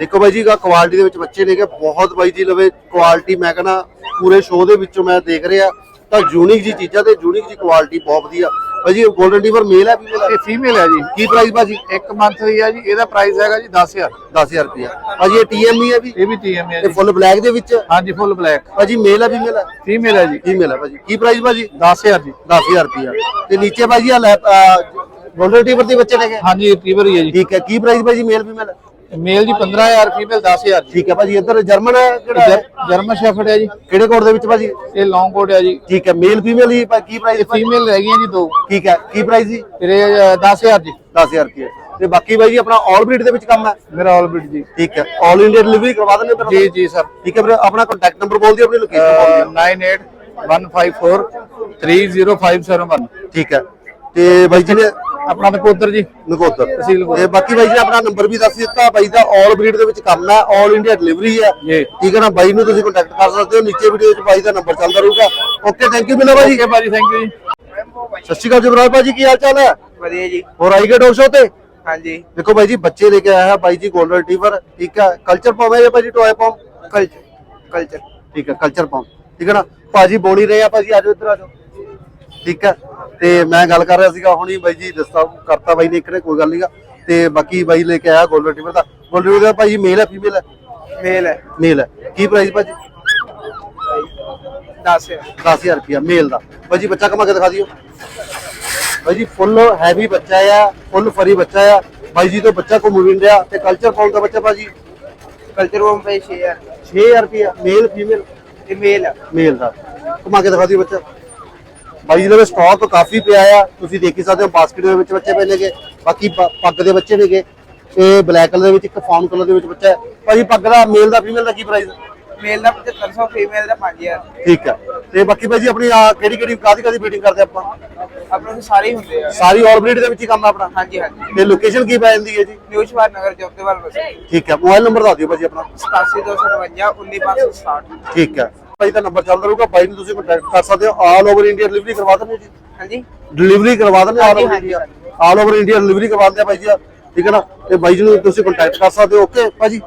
ਦੇਖੋ ਬਾਈ ਜੀ ਦਾ ਕੁਆਲਿਟੀ ਦੇ ਵਿੱਚ ਬੱਚੇ ਨੇਗੇ ਬਹੁਤ ਬਾਈ ਜੀ ਲਵੇ ਕੁਆਲਿਟੀ ਮੈਂ ਕਹਿੰਦਾ ਪੂਰੇ ਸ਼ੋਅ ਦੇ ਵਿੱਚੋਂ ਮੈਂ ਦੇਖ ਰਿਹਾ। ਤਾਂ ਯੂਨਿਕ ਜੀ ਚੀਜ਼ਾਂ ਤੇ ਯੂਨਿਕ ਜੀ ਕੁਆਲਿਟੀ ਬਹੁਤ ਵਧੀਆ। ਬਾਈ ਜੀ 골ਡਨ ਡੀਵਰ ਮੇਲ ਹੈ ਫੀਮੇਲ ਹੈ? ਇਹ ਫੀਮੇਲ ਹੈ ਜੀ। ਕੀ ਪ੍ਰਾਈਸ ਭਾਜੀ ਇੱਕ ਮੰਥ ਦੀ ਆ ਜੀ ਇਹਦਾ ਪ੍ਰਾਈਸ ਹੈਗਾ ਜੀ 10000 10000 ਰੁਪਇਆ। ਭਾਜੀ ਇਹ ਟੀਐਮ ਹੀ ਹੈ ਵੀ? ਇਹ ਵੀ ਟੀਐਮ ਹੈ ਇਹ ਜੀ। ਫੁੱਲ ਬਲੈਕ ਦੇ ਵਿੱਚ? ਹਾਂਜੀ ਫੁੱਲ ਬਲੈਕ ਭਾਜੀ ਮੇਲ ਹੈ ਫੀਮੇਲ ਹੈ? ਫੀਮੇਲ ਹੈ ਜੀ। ਫੀਮੇਲ ਹੈ ਭਾਜੀ ਕੀ ਪ੍ਰਾਈਸ ਭਾਜੀ 10000 ਜੀ। 10000 ਰੁਪਇਆ। ਤੇ ਨੀਚੇ ਭਾਜੀ ਆ ਲੈ 골ਡਨ ਡੀਵਰ ਦੇ ਬੱਚੇ ਨੇਗੇ ਹਾਂਜੀ ਰਿਟਰੀਵਰ ਹੀ ਹੈ ਜੀ। ਠੀਕ ਹੈ। ਕੀ ਪ੍ਰਾਈਸ ਭਾਜੀ ਮੇਲ ਫੀਮੇਲ ਮੇਲ ਜੀ 15000 ਫੀਮੇਲ 10000 ਜੀ। ਠੀਕ ਹੈ ਭਾਜੀ ਇੱਧਰ ਜਰਮਨ ਹੈ ਕਿਹੜਾ? ਹੈ? ਜਰਮਨ ਸ਼ੈਫਰਡ ਹੈ ਜੀ। ਕਿਹੜੇ ਕੋਡ ਦੇ ਵਿੱਚ ਭਾਜੀ? ਇਹ ਲੌਂਗ ਕੋਟ ਹੈ ਜੀ। ਠੀਕ ਹੈ ਮੇਲ ਫੀਮੇਲ ਹੀ ਭਾ- ਕੀ ਪ੍ਰਾਈਸ ਇਹ ਫੀਮੇਲ ਰਹਿ ਗਈਆਂ ਜੀ ਦੋ। ਠੀਕ ਹੈ ਕੀ ਪ੍ਰਾਈਸ ਜੀ? ਇਹ 10000 ਜੀ। 10000 ਰੁਪਏ। ਤੇ ਬਾਕੀ ਭਾਈ ਜੀ ਆਪਣਾ ਆਲ ਬਰੀਡ ਦੇ ਵਿੱਚ ਕੰਮ ਹੈ? ਮੇਰਾ ਆਲ ਬਿਟ ਜੀ। ਠੀਕ ਹੈ ਆਲ ਇੰਡੀਆ ਡਿਲੀਵਰੀ ਕਰਵਾ ਦਿੰਦੇ ਫਿਰ ਜੀ ਜੀ ਸਰ। ਠੀਕ ਹੈ ਵੀਰੇ ਆਪਣਾ ਕੰਟੈਕਟ ਨੰਬਰ ਬੋਲ ਦਿਓ ਆਪਣੀ ਲੋਕੇਸ਼ਨ ਬੋਲ ਦਿਓ। 9815430571 ਠੀਕ ਹੈ। ਤੇ ਬਾਈ ਜੀ ਨੇ ਆਪਣਾ ਨਕੋਦਰ ਜੀ। ਨਕੋਦਰ। ਤਹਿਸੀਲ। ਤੇ ਬਾਕੀ ਬਾਈ ਜੀ ਨੇ ਆਪਣਾ ਨੰਬਰ ਵੀ ਦੱਸ ਦਿੱਤਾ ਬਾਈ ਦਾ ਆਲ ਬਰੀਡ ਦੇ ਵਿੱਚ ਕੰਮ ਹੈ ਆਲ ਇੰਡੀਆ ਡਿਲੀਵਰੀ ਹੈ। ਜੀ। ਠੀਕ ਹੈ ਨਾ ਬਾਈ ਨੂੰ ਤੁਸੀਂ ਕੰਟੈਕਟ ਕਰ ਸਕਦੇ ਹੋ ਨੀਚੇ ਵੀਡੀਓ ਵਿੱਚ ਬਾਈ ਦਾ ਨੰਬਰ ਚੱਲਦਾ ਰਹੂਗਾ। ਓਕੇ ਥੈਂਕ ਯੂ ਬਿਲਾ ਬਾਈ ਠੀਕ ਹੈ ਭਾਜੀ ਥੈਂਕ ਯੂ ਜੀ। ਸਤਿ ਸ਼੍ਰੀ ਅਕਾਲ ਜਬਰਾਜ ਭਾਜੀ ਕੀ ਹਾਲ ਚਾਲ ਹੈ? ਵਧੀਆ ਜੀ। ਹੋਰ ਆਈ ਗਏ ਡੋਗ ਸ਼ੋ ਤੇ? ਹਾਂਜੀ। ਦੇਖੋ ਬਾਈ ਜੀ ਬੱਚੇ ਲੈ ਕੇ ਆਇਆ ਹੈ ਬਾਈ ਜੀ 골ਡਨ ਰਿਟਰੀਵਰ ਠੀਕ ਹੈ। ਕਲਚਰ ਪਾਉം ਹੈ ਜਾਂ ਭਾਜੀ ਟੋਏ ਪਾਉਮ ਕਲਚਰ ਕਲਚਰ ਠੀਕ ਹੈ ਕਲਚਰ ਪਾਉਮ ਠੀਕ ਹੈ ਨਾ ਭਾਜੀ ਬੋਲੀ ਰਹੇ ਆ ਭਾਜੀ ਆਜੋ ਇੱਧਰ ਆਜੋ ਠੀਕ ਹੈ। ਤੇ ਮੈਂ ਗੱਲ ਕਰ ਰਿਹਾ ਸੀਗਾ ਹੁਣੀ ਬਾਈ ਜੀ ਦੱਸਤਾ ਕਰਤਾ ਬਾਈ ਨੇ ਇੱਕ ਨੇ ਕੋਈ ਗੱਲ ਨਹੀਂਗਾ ਤੇ ਬਾਕੀ ਬਾਈ ਲੈ ਕੇ ਆਇਆ 골ਡਨ ਰਿਟਰੀਵਰ ਦਾ। 골ਡਨ ਰਿਟਰੀਵਰ ਭਾਜੀ ਮੇਲ ਹੈ ਫੀਮੇਲ ਹੈ? ਮੇਲ ਹੈ। ਮੇਲ ਹੈ। ਕੀ ਪ੍ਰਾਈਸ ਭਾਜੀ? 10 ਹੈ 10000 ਰੁਪਿਆ ਮੇਲ ਦਾ। ਭਾਜੀ ਬੱਚਾ ਕਮਾ ਕੇ ਦਿਖਾ ਦਿਓ। ਬਾਈ ਜੀ ਫੁੱਲ ਹੈਵੀ ਬੱਚਾ ਆ ਫੁੱਲ ਫਰੀ ਬੱਚਾ ਆ। ਬਾਈ ਜੀ ਤੋਂ ਬੱਚਾ ਕੋ ਮੁਵਿੰਡ ਆ ਤੇ ਕਲਚਰ ਪਾਉਣ ਦਾ ਬੱਚਾ ਭਾਜੀ? ਕਲਚਰ ਵੋਮ ਪੇ 6000 6000 ਰੁਪਿਆ ਮੇਲ ਫੀਮੇਲ? ਇਹ ਮੇਲ ਆ। ਮੇਲ ਦਾ। ਘੁਮਾ ਕੇ ਦਿਖਾ ਦਿਓ ਬੱਚਾ। ਬਾਈ ਜੀ ਦੇ ਵਿੱਚ ਸਟਾਕ ਕਾਫੀ ਪਿਆ ਆ। ਤੁਸੀਂ ਦੇਖ ਹੀ ਸਕਦੇ ਹੋ ਬਾਸਕਟ ਦੇ ਵਿੱਚ ਬੱਚੇ ਪਏ ਨੇਗੇ ਬਾਕੀ ਪੱਗ ਦੇ ਬੱਚੇ ਨੇਗੇ ਤੇ ਬਲੈਕ ਕਲਰ ਦੇ ਵਿੱਚ ਇੱਕ ਫਾਰਮ ਕਲਰ ਦੇ ਵਿੱਚ ਬੱਚਾ ਹੈ। ਭਾਜੀ ਪੱਗ ਦਾ ਮੇਲ ਦਾ ਫੀਮੇਲ ਦਾ ਕੀ ਪ੍ਰਾਈਸ ਮੇਲ ਦਾ 7500 ਫੀਮੇਲ ਦਾ 5000 ਠੀਕ ਹੈ ਤੇ ਬਾਕੀ ਭਾਜੀ ਆਪਣੀ ਆ ਕਿਹੜੀ ਕਿਹੜੀ ਕਾਦੀ ਕਾਦੀ ਬੀਟਿੰਗ ਕਰਦੇ ਆਪਾਂ? ਆਪਣੇ ਕੋਲ ਸਾਰੇ ਹੀ ਹੁੰਦੇ ਆ। ਸਾਰੀ ਆਰਬਿਟ ਦੇ ਵਿੱਚ ਹੀ ਕੰਮ ਆ ਆਪਣਾ? ਹਾਂਜੀ ਹਾਂਜੀ। ਤੇ ਲੋਕੇਸ਼ਨ ਕੀ ਪੈ ਜਾਂਦੀ ਹੈ ਜੀ? ਨਿਊ ਨਗਰ ਜੋਤੇਵਾਲ ਬਸ। ਠੀਕ ਹੈ ਮੋਬਾਈਲ ਨੰਬਰ ਦੱਸ ਦਿਓ ਭਾਜੀ ਆਪਣਾ। 87259 19560 ਠੀਕ ਹੈ ਭਾਈ ਦਾ ਨੰਬਰ ਚੱਲਦਾ ਰਹੂਗਾ ਬਾਈ ਨੂੰ ਤੁਸੀਂ ਕੰਟੈਕਟ ਕਰ ਸਕਦੇ ਹੋ। ਆਲ ਓਵਰ ਇੰਡੀਆ ਡਿਲੀਵਰੀ ਕਰਵਾ ਦਿੰਦੇ ਹੋ ਜੀ? ਹਾਂਜੀ। ਡਿਲੀਵਰੀ ਕਰਵਾ ਦਿੰਦੇ all over India all over India delivery ਕਰਵਾ ਦਿੰਦੇ ਆ ਬਾਈ ਜੀ ਠੀਕ ਹੈ ਨਾ? ਤੇ ਬਾਈ ਜੀ ਨੂੰ ਤੁਸੀਂ ਕੰਟੈਕਟ ਕਰ ਸਕਦੇ ਹੋ। ਓਕੇ ਭਾਜੀ।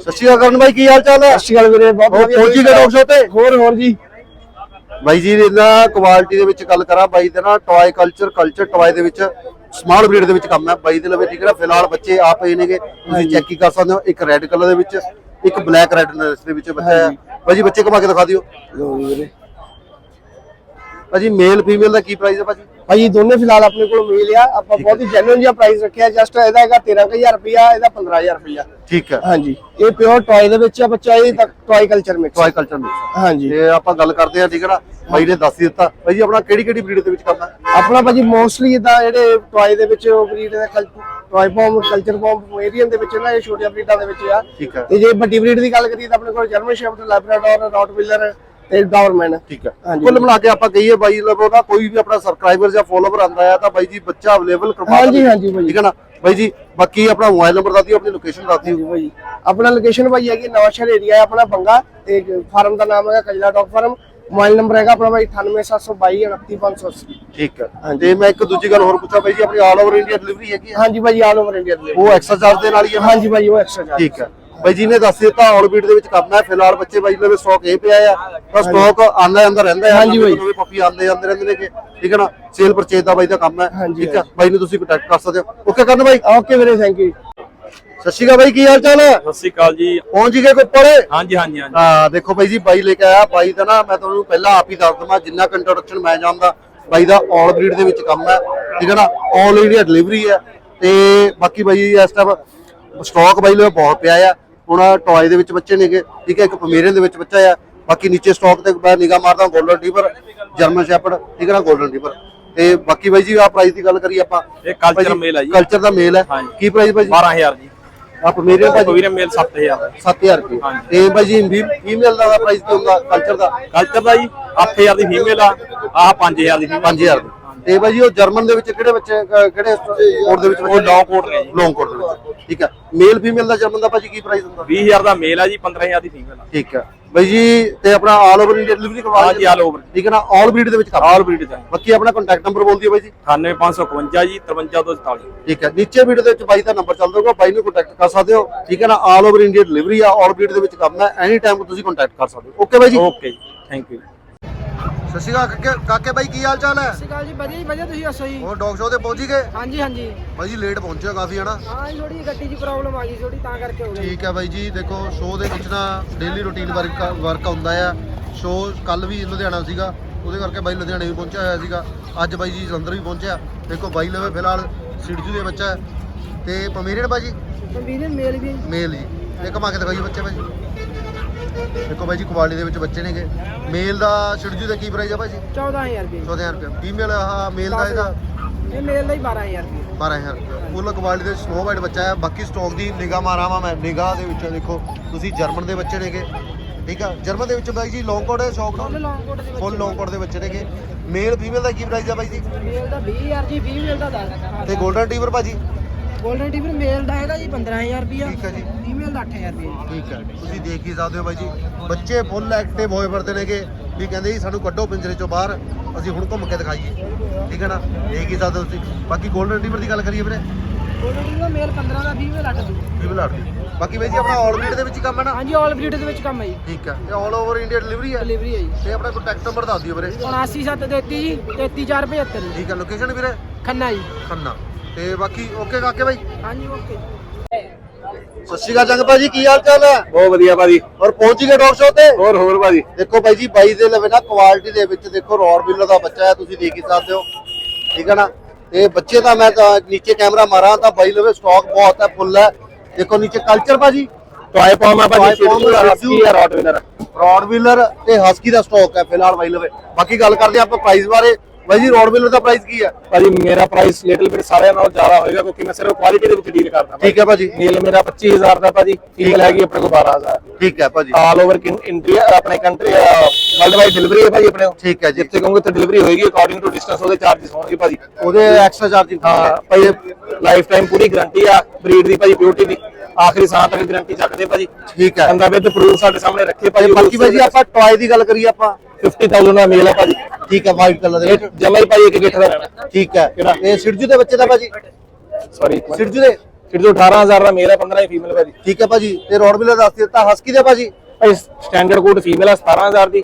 ਸਤਿ ਸ਼੍ਰੀ ਅਕਾਲ ਕਰਨ ਭਾਈ ਕੀ ਹਾਲ ਚਾਲ ਹੈ? ਸਤਿ ਸ਼੍ਰੀ ਅਕਾਲ ਵੀਰੇ ਬਹੁਤ ਹੋਰ ਪਹੁੰਚੀ ਗਏ ਸ਼ੋ ਤੇ? ਹੋਰ ਹੋਰ ਜੀ। ਬਾਈ ਜੀ ਦੇ ਨਾ ਕੁਆਲਿਟੀ ਦੇ ਵਿੱਚ ਗੱਲ ਕਰਾਂ। ਬਾਈ ਦੇ ਨਾ ਟੌਏ ਕਲਚਰ ਕਲਚਰ ਟੌਏ ਦੇ ਵਿੱਚ ਸਮਾਲ ਬਰੀਡ ਦੇ ਵਿੱਚ ਕੰਮ ਹੈ। ਬਾਈ ਦੇ ਲਵੇ ਠੀਕ ਹੈ ਨਾ? ਫਿਲਹਾਲ ਬੱਚੇ ਆ ਪਏ ਨੇਗੇ। ਤੁਸੀਂ ਚੈੱਕ ਹੀ ਕਰ ਸਕਦੇ ਹੋ। ਇੱਕ ਰੈੱਡ ਕਲਰ ਦੇ ਵਿੱਚ ਇੱਕ ਬਲੈਕ ਰੈੱਡ ਦੇ ਵਿੱਚ ਬੱਚਾ ਹੈ। ਬਾਈ ਜੀ ਬੱਚੇ ਘੁਮਾ ਕੇ ਦਿਖਾ ਦਿਓ। ਲਓ ਜੀ ਵੀਰੇ। ਭਾਜੀ ਮੇਲ ਫੀਮੇਲ ਦਾ ਕੀ ਪ੍ਰਾਈਸ ਹੈ ਭਾਜੀ? ਭਾਜੀ ਦੋਨੇ ਫਿਲਹਾਲ ਆਪਣੇ ਕੋਲ ਮੇਲ ਆ। ਆਪਾਂ ਬਹੁਤ ਹੀ ਜੈਨੂਇਨ ਜਿਹਾ ਪ੍ਰਾਈਸ ਰੱਖਿਆ। ਜਸਟ ਇਹਦਾ ਹੈਗਾ 13000 ਰੁਪਿਆ ਇਹਦਾ 15000 ਰੁਪਿਆ ਠੀਕ ਹੈ। ਹਾਂਜੀ। ਇਹ ਪਿਓਰ ਟੌਏ ਦੇ ਵਿੱਚ ਆ ਬੱਚਾ ਇਹ toy culture mix toy culture ਵਿੱਚ ਹਾਂਜੀ। ਤੇ ਆਪਾਂ ਗੱਲ ਕਰਦੇ ਹਾਂ ਠੀਕ ਹੈ ਨਾ? ਬਾਈ ਨੇ ਦੱਸ ਦਿੱਤਾ। ਬਾਈ ਜੀ ਆਪਣਾ ਕਿਹੜੀ ਕਿਹੜੀ ਬਰੀਡ ਦੇ ਵਿੱਚ ਹੈ ਆਪਣਾ ਭਾਜੀ ਮੋਸਟਲੀ ਇਦਾਂ ਜਿਹੜੇ ਟੌਏ ਦੇ ਵਿੱਚ ਬਰੀਡ ਦਾ ਟੌਏ ਫਾਰਮ ਕਲਚਰ ਫਾਰਮ ਏਰੀਅਨ ਦੇ ਵਿੱਚ ਨਾ ਇਹ ਛੋਟੀਆਂ ਬਰੀਡਾਂ ਦੇ ਵਿੱਚ ਆ। ਠੀਕ ਹੈ ਤੇ ਜੇ ਵੱਡੀ ਬਰੀਡ ਦੀ ਗੱਲ ਕਰੀਏ ਤਾਂ ਆਪਣੇ ਕੋਲ ਜਰਮਨ ਸ਼ੈਫਰਡ ਲੈਬਰਾਡੋਰ ਰੌਟਵਿਲਰ ਤੇ ਡਾਵਰਮੈਨ ਠੀਕ ਹੈ। ਕੁੱਲ ਮਿਲਾ ਕੇ ਆਪਾਂ ਕਹੀਏ ਬਾਈ ਲਵੋ ਨਾ ਕੋਈ ਵੀ ਆਪਣਾ ਸਬਸਕ੍ਰਾਈਬਰ ਜਾਂ ਫੋਲੋਵਰ ਆਂਦਾ ਆ ਤਾਂ ਬਾਈ ਜੀ ਬੱਚਾ ਅਵੇਲੇਬਲ ਕਰਵਾ ਹਾਂਜੀ। ਹਾਂਜੀ ਬਾਈ। ਠੀਕ ਹੈ ਨਾ? ਬਾਈ ਜੀ ਬਾਕੀ ਆਪਣਾ ਮੋਬਾਈਲ ਨੰਬਰ ਦੱਸ ਦਿਓ ਆਪਣੀ ਲੋਕੇਸ਼ਨ ਦੱਸ ਦਿਓ। ਭਾਈ ਆਪਣਾ ਲੋਕੇਸ਼ਨ ਭਾਈ ਹੈਗੀ ਨਵਾਂਸ਼ਹਿਰ ਏਰੀਆ ਹੈ ਆਪਣਾ ਬੰਗਾ ਤੇ ਫਾਰਮ ਦਾ ਨਾਮ ਹੈਗਾ Kajla dog farm mobile number ਹੈਗਾ ਆਪਣਾ ਭਾਈ 98722 29580 ਠੀਕ ਹੈ। ਤੇ ਮੈਂ ਇੱਕ ਦੂਜੀ ਗੱਲ ਹੋਰ ਪੁੱਛਾਂ ਬਾਈ ਜੀ ਆਪਣੀ ਆਲ ਓਵਰ ਇੰਡੀਆ ਡਿਲੀਵਰੀ ਹੈਗੀ ਹਾਂਜੀ ਭਾਈ ਆਲ ਓਵਰ ਇੰਡੀਆ ਦੇ ਉਹ ਐਕਸਟਰਾ ਚਾਰਜ ਦੇ ਨਾਲ ਹੀ ਹੈ ਹਾਂਜੀ ਭਾਈ ਉਹ ਐਕਸਟਰਾ ਚਾਰਜ ਠੀਕ ਹੈ। ਬਾਈ ਜੀ ਨੇ ਦੱਸ ਦਿੱਤਾ ਆਲ ਬੀਟ ਦੇ ਵਿੱਚ ਕੰਮ ਹੈ। ਫਿਲਹਾਲ ਬੱਚੇ ਬਾਈ ਲਵੇ ਸਟਾਕ ਇਹ ਪਿਆ ਆ। ਤਾਂ ਸਟਾਕ ਆਂਦਾ ਜਾਂਦਾ ਰਹਿੰਦਾ ਹੈ ਹਾਂਜੀ ਬਾਈ। ਨਵੇਂ ਪੱਪੀ ਆਂਦੇ ਜਾਂਦੇ ਰਹਿੰਦੇ ਨੇ ਕਿ ਠੀਕ ਹੈ ਨਾ? ਸੇਲ ਪਰਚੇਜ ਦਾ ਬਾਈ ਦਾ ਕੰਮ ਹੈ। ਠੀਕ ਹੈ। ਬਾਈ। ਨੂੰ ਤੁਸੀਂ ਕੰਟੈਕਟ ਕਰ ਸਕਦੇ ਹੋ। ਓਕੇ ਕਰਨ ਬਾਈ। ਓਕੇ ਵੀਰੇ ਥੈਂਕ ਯੂ ਸਤਿ ਸ਼੍ਰੀ ਅਕਾਲ ਬਾਈ ਕੀ ਹਾਲ ਚਾਲ ਹੈ? ਸਤਿ ਸ਼੍ਰੀ ਅਕਾਲ ਜੀ। ਪਹੁੰਚ ਗਏ ਉੱਪਰ ਹਾਂਜੀ ਹਾਂਜੀ ਹਾਂਜੀ। ਹਾਂ ਦੇਖੋ ਬਾਈ ਜੀ ਬਾਈ ਲੈ ਕੇ ਆਇਆ। ਬਾਈ ਦਾ ਨਾ ਮੈਂ ਤੁਹਾਨੂੰ ਪਹਿਲਾਂ ਆਪ ਹੀ ਦੱਸ ਦਵਾਂ ਜਿੰਨਾ ਇੰਟਰੋਡਕਸ਼ਨ ਮੈਂ ਜਾਣਦਾ ਬਾਈ ਦਾ ਆਲ ਬਰੀਡ ਦੇ ਵਿੱਚ ਕੰਮ ਹੈ। ਠੀਕ ਹੈ ਨਾ? ਆਲ ਇੰਡੀਆ ਡਿਲੀਵਰੀ ਹੈ। ਤੇ ਬਾਕੀ ਬਾਈ ਇਸ ਟਾਈਮ ਸਟਾਕ ਬਾਈ ਲਈ ਬਹੁਤ ਪਿਆ ਆ। ਹੁਣ ਟੌਏ ਦੇ ਵਿੱਚ ਬੱਚੇ ਨੇਗੇ। ਠੀਕ ਹੈ ਇੱਕ ਪਮੇਰੀਅਨ ਦੇ ਵਿੱਚ ਬੱਚਾ ਆ। ਬਾਕੀ ਨੀਚੇ ਸਟਾਕ ਤੇ ਮੈਂ ਨਿਗਾਹ ਮਾਰਦਾ 골ਡਨ ਡੀਪਰ ਜਰਮਨ ਸ਼ੈਪਰਡ ਠੀਕ ਹੈ ਨਾ 골ਡਨ ਡੀਪਰ ਤੇ ਬਾਕੀ ਬਾਈ ਜੀ ਆ ਪ੍ਰਾਈਸ ਦੀ ਗੱਲ ਕਰੀਏ ਆਪਾਂ। ਇਹ culture male ਹੈ ਜੀ। ਕਲਚਰ ਦਾ ਮੇਲ ਹੈ। ਕੀ ਪ੍ਰਾਈਸ ਭਾਈ 12000 ਜੀ। ਆ ਪਮੇਰੀਅਨ ਭਾਜੀ? ਵੀਰੇ ਮੇਲ 7000 ਦਾ। 7000 ਰੁਪਏ। ਤੇ ਭਾਈ ਜੀ ਫੀਮੇਲ ਦਾ ਪ੍ਰਾਈਸ ਕੀ ਹੁੰਦਾ ਕਲਚਰ ਦਾ? ਕਲਚਰ ਦਾ ਜੀ 8000 ਦੀ ਫੀਮੇਲ ਆ ਆਹ 5000 ਦੀ female 5000 ਤੇ ਭਾਈ ਜੀ ਉਹ ਜਰਮਨ ਦੇ ਵਿੱਚ ਕਿਹੜੇ ਬੱਚੇ ਕਿਹੜੇ ਕੋਡ ਦੇ ਵਿੱਚ ਉਹ ਲੌਂਗ ਕੋਟ ਨੇ ਜੀ। ਲੌਂਗ ਕੋਡ ਦੇ ਵਿੱਚ। ਠੀਕ ਹੈ। ਮੇਲ ਫੀਮੇਲ ਦਾ ਜਰਮਨ ਦਾ ਭਾਜੀ ਕੀ ਪ੍ਰਾਈਸ ਹੁੰਦਾ? 20000 ਦਾ ਮੇਲ ਆ ਜੀ 15000 ਦੀ ਫੀਮੇਲ ਆ। ਠੀਕ ਹੈ। ਭਾਈ ਜੀ ਤੇ ਆਪਣਾ ਆਲ ਓਵਰ ਇੰਡੀਆ ਡਿਲੀਵਰੀ ਕਰਵਾ ਹਾਂਜੀ, all over। ਠੀਕ ਹੈ ਨਾ? ਆਲ ਬਰੀਡ ਦੇ ਵਿੱਚ ਕਰ। ਆਲ ਬਰੀਡ ਦਾ ਬਾਕੀ ਆਪਣਾ ਕੰਟੈਕਟ ਨੰਬਰ ਬੋਲ ਦਿਓ ਭਾਈ ਜੀ। 98551 ਜੀ 53244 ਠੀਕ ਹੈ। ਨੀਚੇ ਵੀਡੀਓ ਦੇ ਵਿੱਚ ਬਾਈ ਦਾ ਨੰਬਰ ਚੱਲ ਦਊਗਾ ਬਾਈ ਨੂੰ ਕੰਟੈਕਟ ਕਰ ਸਕਦੇ ਹੋ। ਠੀਕ ਹੈ ਨਾ? ਆਲ ਓਵਰ ਇੰਡੀਆ ਡਿਲੀਵਰੀ ਆ ਆਲ ਬਰੀਡ ਦੇ ਵਿੱਚ ਹੈ। ਐਨੀ ਟਾਈਮ ਤੁਸੀਂ ਕੰਟੈਕਟ ਕਰ ਸਕਦੇ ਹੋ। ਓਕੇ ਬਾਈ ਜੀ। ਓਕੇ ਜੀ। ਥੈਂਕ ਯੂ ਸਤਿ ਸ਼੍ਰੀ ਅਕਾਲ ਕਾਕੇ ਕਾਕੇ ਬਾਈ ਕੀ ਹਾਲ ਚਾਲ ਹੈ? ਸਤਿ ਸ਼੍ਰੀ ਅਕਾਲ ਜੀ ਵਧੀਆ ਜੀ ਵਧੀਆ ਤੁਸੀਂ ਦੱਸੋ ਜੀ? ਹੋਰ ਡੌਗ ਸ਼ੋ ਤੇ ਪਹੁੰਚ ਹੀ ਗਏ? ਹਾਂਜੀ ਹਾਂਜੀ। ਬਾਈ ਜੀ ਲੇਟ ਪਹੁੰਚਿਆ ਕਾਫੀ ਹਨਾ? ਹਾਂ ਜੀ ਥੋੜੀ ਗੱਡੀ 'ਚ ਪ੍ਰੋਬਲਮ ਆ ਗਈ ਥੋੜੀ ਤਾਂ ਕਰਕੇ ਹੋ ਗਿਆ ਠੀਕ ਹੈ ਬਾਈ ਜੀ ਦੇਖੋ ਸ਼ੋਅ ਦੇ ਵਿੱਚ ਨਾ ਡੇਲੀ ਰੂਟੀਨ ਵਰਕ ਵਰਕ ਹੁੰਦਾ ਆ। ਸ਼ੋਅ ਕੱਲ ਵੀ ਲੁਧਿਆਣਾ ਸੀਗਾ ਉਹਦੇ ਕਰਕੇ ਬਾਈ ਲੁਧਿਆਣੇ ਵੀ ਪਹੁੰਚਿਆ ਹੋਇਆ ਸੀਗਾ। ਅੱਜ ਬਾਈ ਜੀ ਜਲੰਧਰ ਵੀ ਪਹੁੰਚਿਆ। ਦੇਖੋ ਬਾਈ ਲਵੇ ਫਿਲਹਾਲ ਸਿੜਜੂ ਦੇ ਬੱਚਾ ਹੈ। ਤੇ ਪਮੇਰੀਅਨ ਬਾਜੀ ਕੰਵੀਨੀਅਨ ਮੇਲ ਵੀ ਮੇਲ ਜੀ। ਇਹ ਘਮਾ ਕੇ ਦਿਖਾਈਏ ਬੱਚੇ ਬਾਈ ਦੇਖੋ ਬਾਈ ਜੀ ਕੁਆਲਿਟੀ ਦੇ ਵਿੱਚ ਬੱਚੇ ਨੇਗੇ। ਮੇਲ ਦਾ ਸਿੜਜੂ ਦਾ ਕੀ ਪ੍ਰਾਈਸ ਹੈ ਭਾਜੀ 14000 ਰੁਪਏ। 14000 ਰੁਪਏ। ਫੀਮੇਲ ਆਹ ਮੇਲ ਦਾ ਹੈਗਾ ਇਹ ਮੇਲ ਦਾ ਹੀ 12000 ਰੁਪਏ। 12000 ਫੁੱਲ ਕੁਆਲਿਟੀ ਦੇ ਸਨੋ ਵਾਈਟ ਬੱਚਾ ਹੈ ਬਾਕੀ ਸਟਾਕ ਦੀ ਨਿਗਾਹ ਮਾਰਾਵਾਂ ਮੈਂ। ਨਿਗਾਹ ਦੇ ਵਿੱਚ ਦੇਖੋ ਤੁਸੀਂ ਜਰਮਨ ਦੇ ਬੱਚੇ ਨੇਗੇ। ਠੀਕ ਆ? ਜਰਮਨ ਦੇ ਵਿੱਚ ਬਾਈ ਜੀ ਲੌਂਗ ਕੋਟ ਹੈ ਸ਼ੌਕ ਨਾਲ ਲੌਂਗ ਕੋਟ ਦੇ ਵਿੱਚ ਫੁੱਲ ਲੌਂਗ ਕੋਟ ਦੇ ਬੱਚੇ ਨੇਗੇ। ਮੇਲ ਫੀਮੇਲ ਦਾ ਕੀ ਪ੍ਰਾਈਸ ਆ ਬਾਈ ਜੀ? ਮੇਲ ਦਾ 20000 ਜੀ ਫੀਮੇਲ ਦਾ 10 ਤੇ 골ਡਨ ਟੀਵਰ ਭਾਜੀ? ਗੋਲਡਨ ਟੀਵਰ ਮੇਲ ਦਾ ਹੈਗਾ ਜੀ 15000 ਰੁਪਿਆ ਠੀਕ ਹੈ ਜੀ। ਫੀਮੇਲ ਦਾ 8000 ਰੁਪਏ ਠੀਕ ਹੈ। ਤੁਸੀਂ ਦੇਖ ਹੀ ਸਕਦੇ ਹੋ ਬਾਈ ਜੀ ਬੱਚੇ ਫੁੱਲ ਐਕਟਿਵ ਹੋਏ ਫਿਰਦੇ ਨੇਗੇ ਵੀ ਕਹਿੰਦੇ ਜੀ ਸਾਨੂੰ ਕੱਢੋ ਪਿੰਜਰੇ ਚੋਂ ਬਾਹਰ ਅਸੀਂ ਹੁਣ ਘੁੰਮ ਕੇ ਦਿਖਾਈਏ। ਠੀਕ ਹੈ ਨਾ? ਦੇਖ ਹੀ ਸਕਦੇ ਹੋ ਤੁਸੀਂ। ਬਾਕੀ 골ਡਨ ਟੀਵਰ ਦੀ ਗੱਲ ਕਰੀਏ ਵੀਰੇ। ਗੋਲਡਨ ਟੀਵਰ ਮੇਲ 15 ਦਾ ਫੀਮੇਲ 8 ਦਾ। ਫੀਮੇਲ ਆੜ ਬਾਕੀ ਬਾਈ ਜੀ ਆਪਣਾ ਆਲ ਦੇ ਵਿੱਚ ਕੰਮ ਹੈ ਨਾ? ਹਾਂਜੀ ਆਲ ਬਰੀਡ ਦੇ ਵਿੱਚ ਕੰਮ ਹੈ ਜੀ। ਠੀਕ ਹੈ। ਤੇ ਆਲ ਓਵਰ ਇੰਡੀਆ ਡਿਲੀਵਰੀ ਹੈ? ਡਿਲੀਵਰੀ ਹੈ ਜੀ। ਤੇ ਆਪਣਾ ਕੰਟੈਕਟ ਨੰਬਰ ਦੱਸ ਦਿਓ ਵੀਰੇ। 79733 ਜੀ 33475 ਜੀ ਠੀਕ ਹੈ ਲੋਕੇਸ਼ਨ ਵੀਰੇ? ਖੰਨਾ ਜੀ। ਖੰਨਾ। ਤੇ ਬਾਕੀ ਓਕੇ ਕਾਕੇ ਬਾਈ? ਹਾਂਜੀ ਓਕੇ। ਸਤਿ ਸ਼੍ਰੀ ਅਕਾਲ ਜੰਗ ਭਾਜੀ ਕੀ ਹਾਲ ਚਾਲ ਹੈ? ਬਹੁਤ ਵਧੀਆ ਭਾਜੀ। ਔਰ ਪਹੁੰਚ ਗਏ ਡੌਗ ਸ਼ੋ ਤੇ? ਹੋਰ ਹੋਰ ਭਾਜੀ। ਦੇਖੋ ਬਾਈ ਜੀ ਬਾਈ ਦੇ ਲਵੇ ਨਾ ਕੁਆਲਿਟੀ ਦੇ ਵਿੱਚ ਦੇਖੋ ਰੌਡ ਬਿਲਰ ਦਾ ਬੱਚਾ ਹੈ ਤੁਸੀਂ ਦੇਖ ਹੀ ਸਕਦੇ ਹੋ। ਠੀਕ ਹੈ ਨਾ? ਤੇ ਬੱਚੇ ਦਾ ਮੈਂ ਤਾਂ ਨੀਚੇ ਕੈਮਰਾ ਮਾਰਾਂ ਤਾਂ ਬਾਈ ਲਵੇ ਸਟਾਕ ਬਹੁਤ ਹੈ ਫੁੱਲ ਹੈ। ਦੇਖੋ ਨੀਚੇ ਕਲਚਰ ਭਾਜੀ। ਟਾਈ ਪੌਮ ਆ ਭਾਜੀ ਹਸਕੀ ਵਿਨਰ ਰੌਡ ਬਿਲਰ ਤੇ ਹਸਕੀ ਦਾ ਸਟਾਕ ਹੈ ਫਿਲਹਾਲ ਬਾਈ ਲਵੇ। ਬਾਕੀ ਗੱਲ ਕਰਦੇ ਹਾਂ ਆਪਾਂ ਪ੍ਰਾਈਸ ਬਾਰੇ। ਬਾਈ ਜੀ ਰੌਡ ਬਿਲਰ ਦਾ ਪ੍ਰਾਈਸ ਕੀ ਹੈ ਭਾਜੀ ਮੇਰਾ ਪ੍ਰਾਈਸ ਲਿਟਲ ਬਿਟ ਸਾਰਿਆਂ ਨਾਲੋਂ ਜ਼ਿਆਦਾ ਹੋਏਗਾ ਕਿਉਂਕਿ ਮੈਂ ਸਿਰਫ ਕੁਆਲਿਟੀ ਦੇ ਵਿੱਚ ਡੀਲ ਕਰਦਾ ਠੀਕ ਹੈ ਭਾਜੀ। ਨੀਲ ਮੇਰਾ 25000 ਦਾ ਭਾਜੀ ਫੀਮੇਲ ਹੈਗੀ ਆਪਣੇ ਕੋਲ 12000 ਠੀਕ ਹੈ ਭਾਜੀ। ਆਲ ਓਵਰ ਇੰਡੀਆ ਆਪਣੇ ਕੰਟਰੀ ਵਰਲਡ ਵਾਈਡ ਡਿਲੀਵਰੀ ਹੈ ਭਾਜੀ ਆਪਣੇ। ਠੀਕ ਹੈ ਜੀ। ਜਿੱਥੇ ਕਹੋਗੇ ਤੇ ਡਿਲੀਵਰੀ ਹੋਏਗੀ ਅਕੋਰਡਿੰਗ ਟੂ ਡਿਸਟੈਂਸ ਉਹਦੇ ਚਾਰजेस ਹੋਣਗੇ ਭਾਜੀ। ਉਹਦੇ ਐਕਸਟਰਾ ਚਾਰਜਿੰਗ ਹਾਂ ਭਾਈ ਲਾਈਫ ਟਾਈਮ ਪੂਰੀ ਗਾਰੰਟੀ ਆ ਬਰੀਡ ਦੀ ਭਾਜੀ ਬਿਊਟੀ ਦੀ। ਆਖਰੀ ਸਾਹ ਤੱਕ ਗਾਰੰਟੀ ਚੱਕਦੇ ਭਾਜੀ। ਠੀਕ ਹੈ। ਅੰਦਾ ਵਿਦ ਪ੍ਰੂਫ ਸਾਡੇ ਸਾਹਮਣੇ ਰੱਖੇ ਭਾਜੀ ਬਾਕੀ ਬਾਈ ਜੀ ਆਪਾਂ ਟੌਏ ਦੀ ਗੱਲ ਕਰੀਏ ਆਪਾਂ। 50000 ਦਾ ਮੇਲ ਹੈ ਭਾਜੀ। ਠੀਕ ਹੈ ਵਾਈਟ ਕਲਰ ਦੇ ਇਹ ਵਿੱਚ ਜਮਾ ਹੀ ਭਾਜੀ ਇੱਕ ਗਿੱਠ ਦਾ। ਠੀਕ ਹੈ ਕਿਹੜਾ? ਇਹ ਸਿਰਜੂ ਦੇ ਬੱਚੇ ਦਾ ਭਾਜੀ? ਸੌਰੀ ਸਿਰਜੂ ਦੇ? ਫਿਰ ਜੋ 18000 ਦਾ ਮੇਲ ਹੈ 15 ਹੀ ਫੀਮੇਲ ਭਾਜੀ। ਠੀਕ ਹੈ ਭਾਜੀ ਤੇ ਰੌਡ ਬਿਲਰ ਦੱਸ ਦਿੱਤਾ ਹਸਕੀ ਦੇ ਭਾਜੀ? ਭਾਈ ਸਟੈਂਡਰਡ ਕੋਟ ਫੀਮੇਲ ਹੈ 17000 ਦੀ।